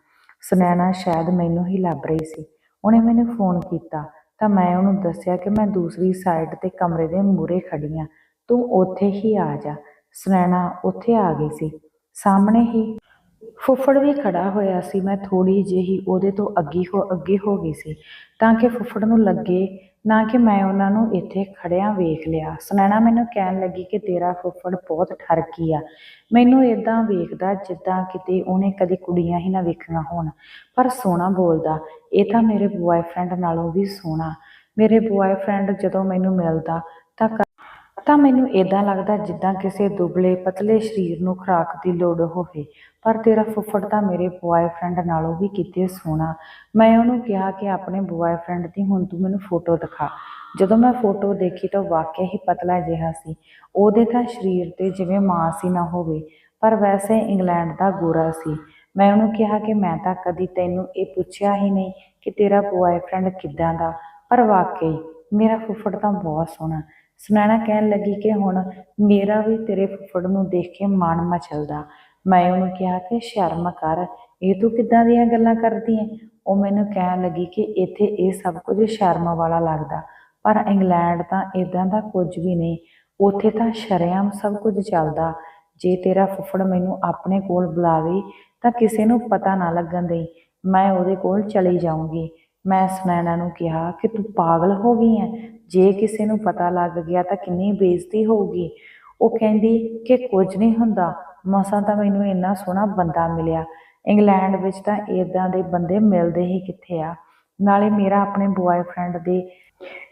ਸੁਨੈਣਾ ਸ਼ਾਇਦ ਮੈਨੂੰ ਹੀ ਲੱਭ ਰਹੀ ਸੀ। ਉਹਨੇ ਮੈਨੂੰ ਫੋਨ ਕੀਤਾ। ਤਾਂ ਮੈਂ ਉਹਨੂੰ ਦੱਸਿਆ ਕਿ ਮੈਂ ਦੂਸਰੀ ਸਾਈਡ ਤੇ ਕਮਰੇ ਦੇ ਮੂਹਰੇ ਖੜੀ ਆ। ਤੂੰ ਉੱਥੇ ਹੀ ਆ ਜਾ। ਸੁਨੈਣਾ ਉੱਥੇ ਆ ਗਈ ਸੀ। ਸਾਹਮਣੇ ਹੀ ਫੁੱਫੜ ਵੀ ਖੜਾ ਹੋਇਆ ਸੀ, ਮੈਂ ਥੋੜੀ ਜਿਹੀ ਉਹਦੇ ਤੋਂ ਅੱਗੇ ਹੋ ਅੱਗੇ ਹੋ ਗਈ ਸੀ, ਤਾਂ ਕਿ ਫੁੱਫੜ ਨੂੰ ਲੱਗੇ, ਨਾ ਕਿ ਮੈਂ ਉਹਨਾਂ ਨੂੰ ਇੱਥੇ ਖੜਿਆਂ ਵੇਖ ਲਿਆ। ਸੁਨੈਣਾ ਮੈਨੂੰ ਕਹਿਣ ਲੱਗੀ ਕਿ ਤੇਰਾ ਫੁੱਫੜ ਬਹੁਤ ਠਰਕੀ ਆ। ਮੈਨੂੰ ਇਦਾਂ ਵੇਖਦਾ ਜਿੱਦਾਂ ਕਿਤੇ ਉਹਨੇ ਕਦੇ ਕੁੜੀਆਂ ਹੀ ਨਾ ਵੇਖੀਆਂ ਹੋਣ। ਪਰ ਸੋਹਣਾ ਬੋਲਦਾ, ਇਹ ਤਾਂ ਮੇਰੇ ਬੁਆਏਫ੍ਰੈਂਡ ਨਾਲੋਂ ਵੀ ਸੋਹਣਾ। ਮੇਰੇ ਬੁਆਏਫ੍ਰੈਂਡ ਜਦੋਂ ਮੈਨੂੰ ਮਿਲਦਾ, ਤਾਂ ਤਾਂ ਮੈਨੂੰ ਇਦਾਂ ਲੱਗਦਾ ਜਿੱਦਾਂ ਕਿਸੇ ਦੁਬਲੇ, ਪਤਲੇ ਸਰੀਰ ਨੂੰ ਖੁਰਾਕ ਦੀ ਲੋੜ ਹੋਵੇ। ਪਰ ਤੇਰਾ ਫੁੱਫੜ ਤਾਂ ਮੇਰੇ ਬੁਆਏਫ੍ਰੈਂਡ ਨਾਲੋਂ ਵੀ ਕਿਤੇ ਸੋਹਣਾ। ਮੈਂ ਉਹਨੂੰ ਕਿਹਾ ਕਿ ਆਪਣੇ ਬੁਆਏਫ੍ਰੈਂਡ ਦੀ, ਹੁਣ ਤੂੰ ਮੈਨੂੰ ਫੋਟੋ ਦਿਖਾ। ਜਦੋਂ ਮੈਂ ਫੋਟੋ ਦੇਖੀ ਤਾਂ ਵਾਕਿਆ ਹੀ ਪਤਲਾ ਜਿਹਾ ਸੀ। ਉਹਦੇ ਤਾਂ ਸਰੀਰ ਤੇ ਜਿਵੇਂ ਮਾਸ ਹੀ ਨਾ ਹੋਵੇ, ਪਰ ਵੈਸੇ ਇੰਗਲੈਂਡ ਦਾ ਗੋਰਾ ਸੀ। ਮੈਂ ਉਹਨੂੰ ਕਿਹਾ ਕਿ ਮੈਂ ਤਾਂ ਕਦੀ ਤੈਨੂੰ ਇਹ ਪੁੱਛਿਆ ਹੀ ਨਹੀਂ ਕਿ ਤੇਰਾ ਬੁਆਏਫ੍ਰੈਂਡ ਕਿੱਦਾਂ ਦਾ। ਪਰ ਵਾਕਈ ਮੇਰਾ ਫੁੱਫੜ ਤਾਂ ਬਹੁਤ ਸੋਹਣਾ। ਸੁਨੈਣਾ ਕਹਿਣ ਲੱਗੀ ਕਿ ਹੁਣ ਮੇਰਾ ਵੀ ਤੇਰੇ ਫੁੱਫੜ ਨੂੰ ਦੇਖ ਕੇ ਮਨ ਮਚਲਦਾ। ਮੈਂ ਉਹਨੂੰ ਕਿਹਾ ਕਿ ਸ਼ਰਮ ਕਰ, ਇਹ ਤੂੰ ਕਿੱਦਾਂ ਦੀਆਂ ਗੱਲਾਂ ਕਰਦੀ ਹੈ ਉਹ ਮੈਨੂੰ ਕਹਿਣ ਲੱਗੀ ਕਿ ਇੱਥੇ ਇਹ ਸਭ ਕੁਝ ਸ਼ਰਮ ਵਾਲਾ ਲੱਗਦਾ, ਪਰ ਇੰਗਲੈਂਡ ਤਾਂ ਇਦਾਂ ਦਾ ਕੁਝ ਵੀ ਨਹੀਂ। ਉੱਥੇ ਤਾਂ ਸ਼ਰੇਆਮ ਸਭ ਕੁਝ ਚੱਲਦਾ। ਜੇ ਤੇਰਾ ਫੁੱਫੜ ਮੈਨੂੰ ਆਪਣੇ ਕੋਲ ਬੁਲਾਵੇ ਤਾਂ ਕਿਸੇ ਨੂੰ ਪਤਾ ਨਾ ਲੱਗਣ ਦੇ ਮੈਂ ਉਹਦੇ ਕੋਲ ਚਲੀ ਜਾਊਂਗੀ। ਮੈਂ ਸੁਨੈਣਾ ਨੂੰ ਕਿਹਾ ਕਿ ਤੂੰ ਪਾਗਲ ਹੋ ਗਈ ਹੈ ਜੇ ਕਿਸੇ ਨੂੰ ਪਤਾ ਲੱਗ ਗਿਆ ਤਾਂ ਕਿੰਨੀ ਬੇਇੱਜ਼ਤੀ ਹੋਊਗੀ। ਉਹ ਕਹਿੰਦੀ ਕਿ ਕੁਝ ਨਹੀਂ ਹੁੰਦਾ। ਮਸਾਂ ਤਾਂ ਮੈਨੂੰ ਇੰਨਾ ਸੋਹਣਾ ਬੰਦਾ ਮਿਲਿਆ। ਇੰਗਲੈਂਡ ਵਿੱਚ ਤਾਂ ਇਦਾਂ ਦੇ ਬੰਦੇ ਮਿਲਦੇ ਹੀ ਕਿੱਥੇ ਆ? ਨਾਲੇ ਮੇਰਾ ਆਪਣੇ ਬੁਆਏਫ੍ਰੈਂਡ ਦੇ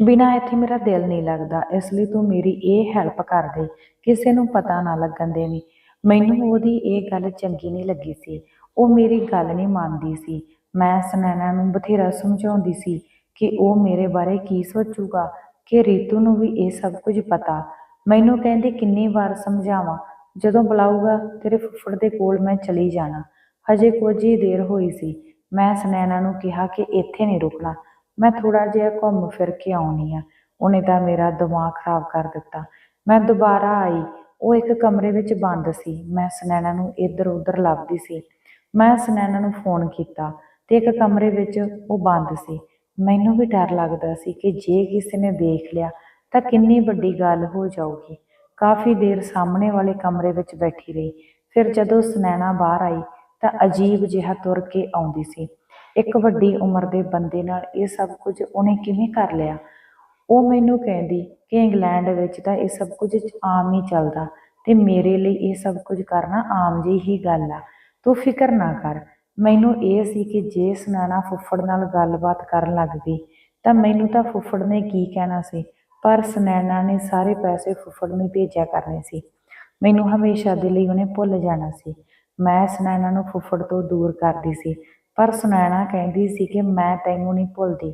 ਬਿਨਾਂ ਇੱਥੇ ਮੇਰਾ ਦਿਲ ਨਹੀਂ ਲੱਗਦਾ। ਇਸ ਲਈ ਤੂੰ ਮੇਰੀ ਇਹ ਹੈਲਪ ਕਰ ਦੇ। ਕਿਸੇ ਨੂੰ ਪਤਾ ਨਾ ਲੱਗਣ ਦੇਵੀਂ ਮੈਨੂੰ ਉਹਦੀ ਇਹ ਗੱਲ ਚੰਗੀ ਨਹੀਂ ਲੱਗੀ ਸੀ। ਉਹ ਮੇਰੀ ਗੱਲ ਨਹੀਂ ਮੰਨਦੀ ਸੀ। ਮੈਂ ਸੁਨੈਣਾ ਨੂੰ ਬਥੇਰਾ ਸਮਝਾਉਂਦੀ ਸੀ ਕਿ ਉਹ ਮੇਰੇ ਬਾਰੇ ਕੀ ਸੋਚੂਗਾ। ਕਿ ਰੀਤੂ ਨੂੰ ਵੀ ਇਹ ਸਭ ਕੁਝ ਪਤਾ। ਮੈਨੂੰ ਕਹਿੰਦੇ, ਕਿੰਨੀ ਵਾਰ ਸਮਝਾਵਾਂ? ਜਦੋਂ ਬੁਲਾਊਗਾ ਤੇਰੇ ਫੁੱਫੜ ਦੇ ਕੋਲ ਮੈਂ ਚਲੀ ਜਾਣਾ। ਹਜੇ ਕੁਝ ਹੀ ਦੇਰ ਹੋਈ ਸੀ। ਮੈਂ ਸੁਨੈਣਾ ਨੂੰ ਕਿਹਾ ਕਿ ਇੱਥੇ ਨਹੀਂ ਰੁਕਣਾ। ਮੈਂ ਥੋੜਾ ਜਿਹਾ ਘੁੰਮ ਫਿਰ ਕੇ ਆਉਣੀ ਆ। ਉਹਨੇ ਤਾਂ ਮੇਰਾ ਦਿਮਾਗ ਖਰਾਬ ਕਰ ਦਿੱਤਾ। ਮੈਂ ਦੁਬਾਰਾ ਆਈ। ਉਹ ਇੱਕ ਕਮਰੇ ਵਿੱਚ ਬੰਦ ਸੀ। ਮੈਂ ਸੁਨੈਣਾ ਨੂੰ ਇੱਧਰ ਉੱਧਰ ਲੱਭਦੀ ਸੀ। ਮੈਂ ਸੁਨੈਣਾ ਨੂੰ ਫੋਨ ਕੀਤਾ ਤੇ ਇੱਕ ਕਮਰੇ ਵਿੱਚ ਉਹ ਬੰਦ ਸੀ। ਮੈਨੂੰ ਵੀ ਡਰ ਲੱਗਦਾ ਸੀ ਕਿ ਜੇ ਕਿਸੇ ਨੇ ਦੇਖ ਲਿਆ ਤਾਂ ਕਿੰਨੀ ਵੱਡੀ ਗੱਲ ਹੋ ਜਾਊਗੀ। ਕਾਫੀ ਦੇਰ ਸਾਹਮਣੇ ਵਾਲੇ ਕਮਰੇ ਵਿੱਚ ਬੈਠੀ ਰਹੀ। ਫਿਰ ਜਦੋਂ ਸੁਨੈਣਾ ਬਾਹਰ ਆਈ ਤਾਂ ਅਜੀਬ ਜਿਹਾ ਤੁਰ ਕੇ ਆਉਂਦੀ ਸੀ। ਇੱਕ ਵੱਡੀ ਉਮਰ ਦੇ ਬੰਦੇ ਨਾਲ ਇਹ ਸਭ ਕੁਝ ਉਹਨੇ ਕਿਵੇਂ ਕਰ ਲਿਆ? ਉਹ ਮੈਨੂੰ ਕਹਿੰਦੀ ਕਿ ਇੰਗਲੈਂਡ ਵਿੱਚ ਤਾਂ ਇਹ ਸਭ ਕੁਝ ਆਮ ਹੀ ਚੱਲਦਾ ਤੇ ਮੇਰੇ ਲਈ ਇਹ ਸਭ ਕੁਝ ਕਰਨਾ ਆਮ ਜਿਹੀ ਹੀ ਗੱਲ ਆ। ਤੂੰ ਫਿਕਰ ਨਾ ਕਰ ਮੈਨੂੰ ਇਹ ਸੀ ਕਿ ਜੇ ਸੁਨਾਣਾ ਫੁੱਫੜ ਨਾਲ ਗੱਲਬਾਤ ਕਰਨ ਲੱਗ ਗਈ, ਤਾਂ ਮੈਨੂੰ ਤਾਂ ਫੁੱਫੜ ਨੇ ਕੀ ਕਹਿਣਾ ਸੀ? ਪਰ ਸੁਨੈਣਾ ਨੇ ਸਾਰੇ ਪੈਸੇ ਫੁੱਫੜ ਨੂੰ ਭੇਜਿਆ ਕਰਨੇ ਸੀ। ਮੈਨੂੰ ਹਮੇਸ਼ਾ ਦੇ ਲਈ ਉਹਨੇ ਭੁੱਲ ਜਾਣਾ ਸੀ। ਮੈਂ ਸੁਨੈਣਾ ਨੂੰ ਫੁੱਫੜ ਤੋਂ ਦੂਰ ਕਰਦੀ ਸੀ, ਪਰ ਸੁਨੈਣਾ ਕਹਿੰਦੀ ਸੀ ਕਿ ਮੈਂ ਤੈਨੂੰ ਨਹੀਂ ਭੁੱਲਦੀ।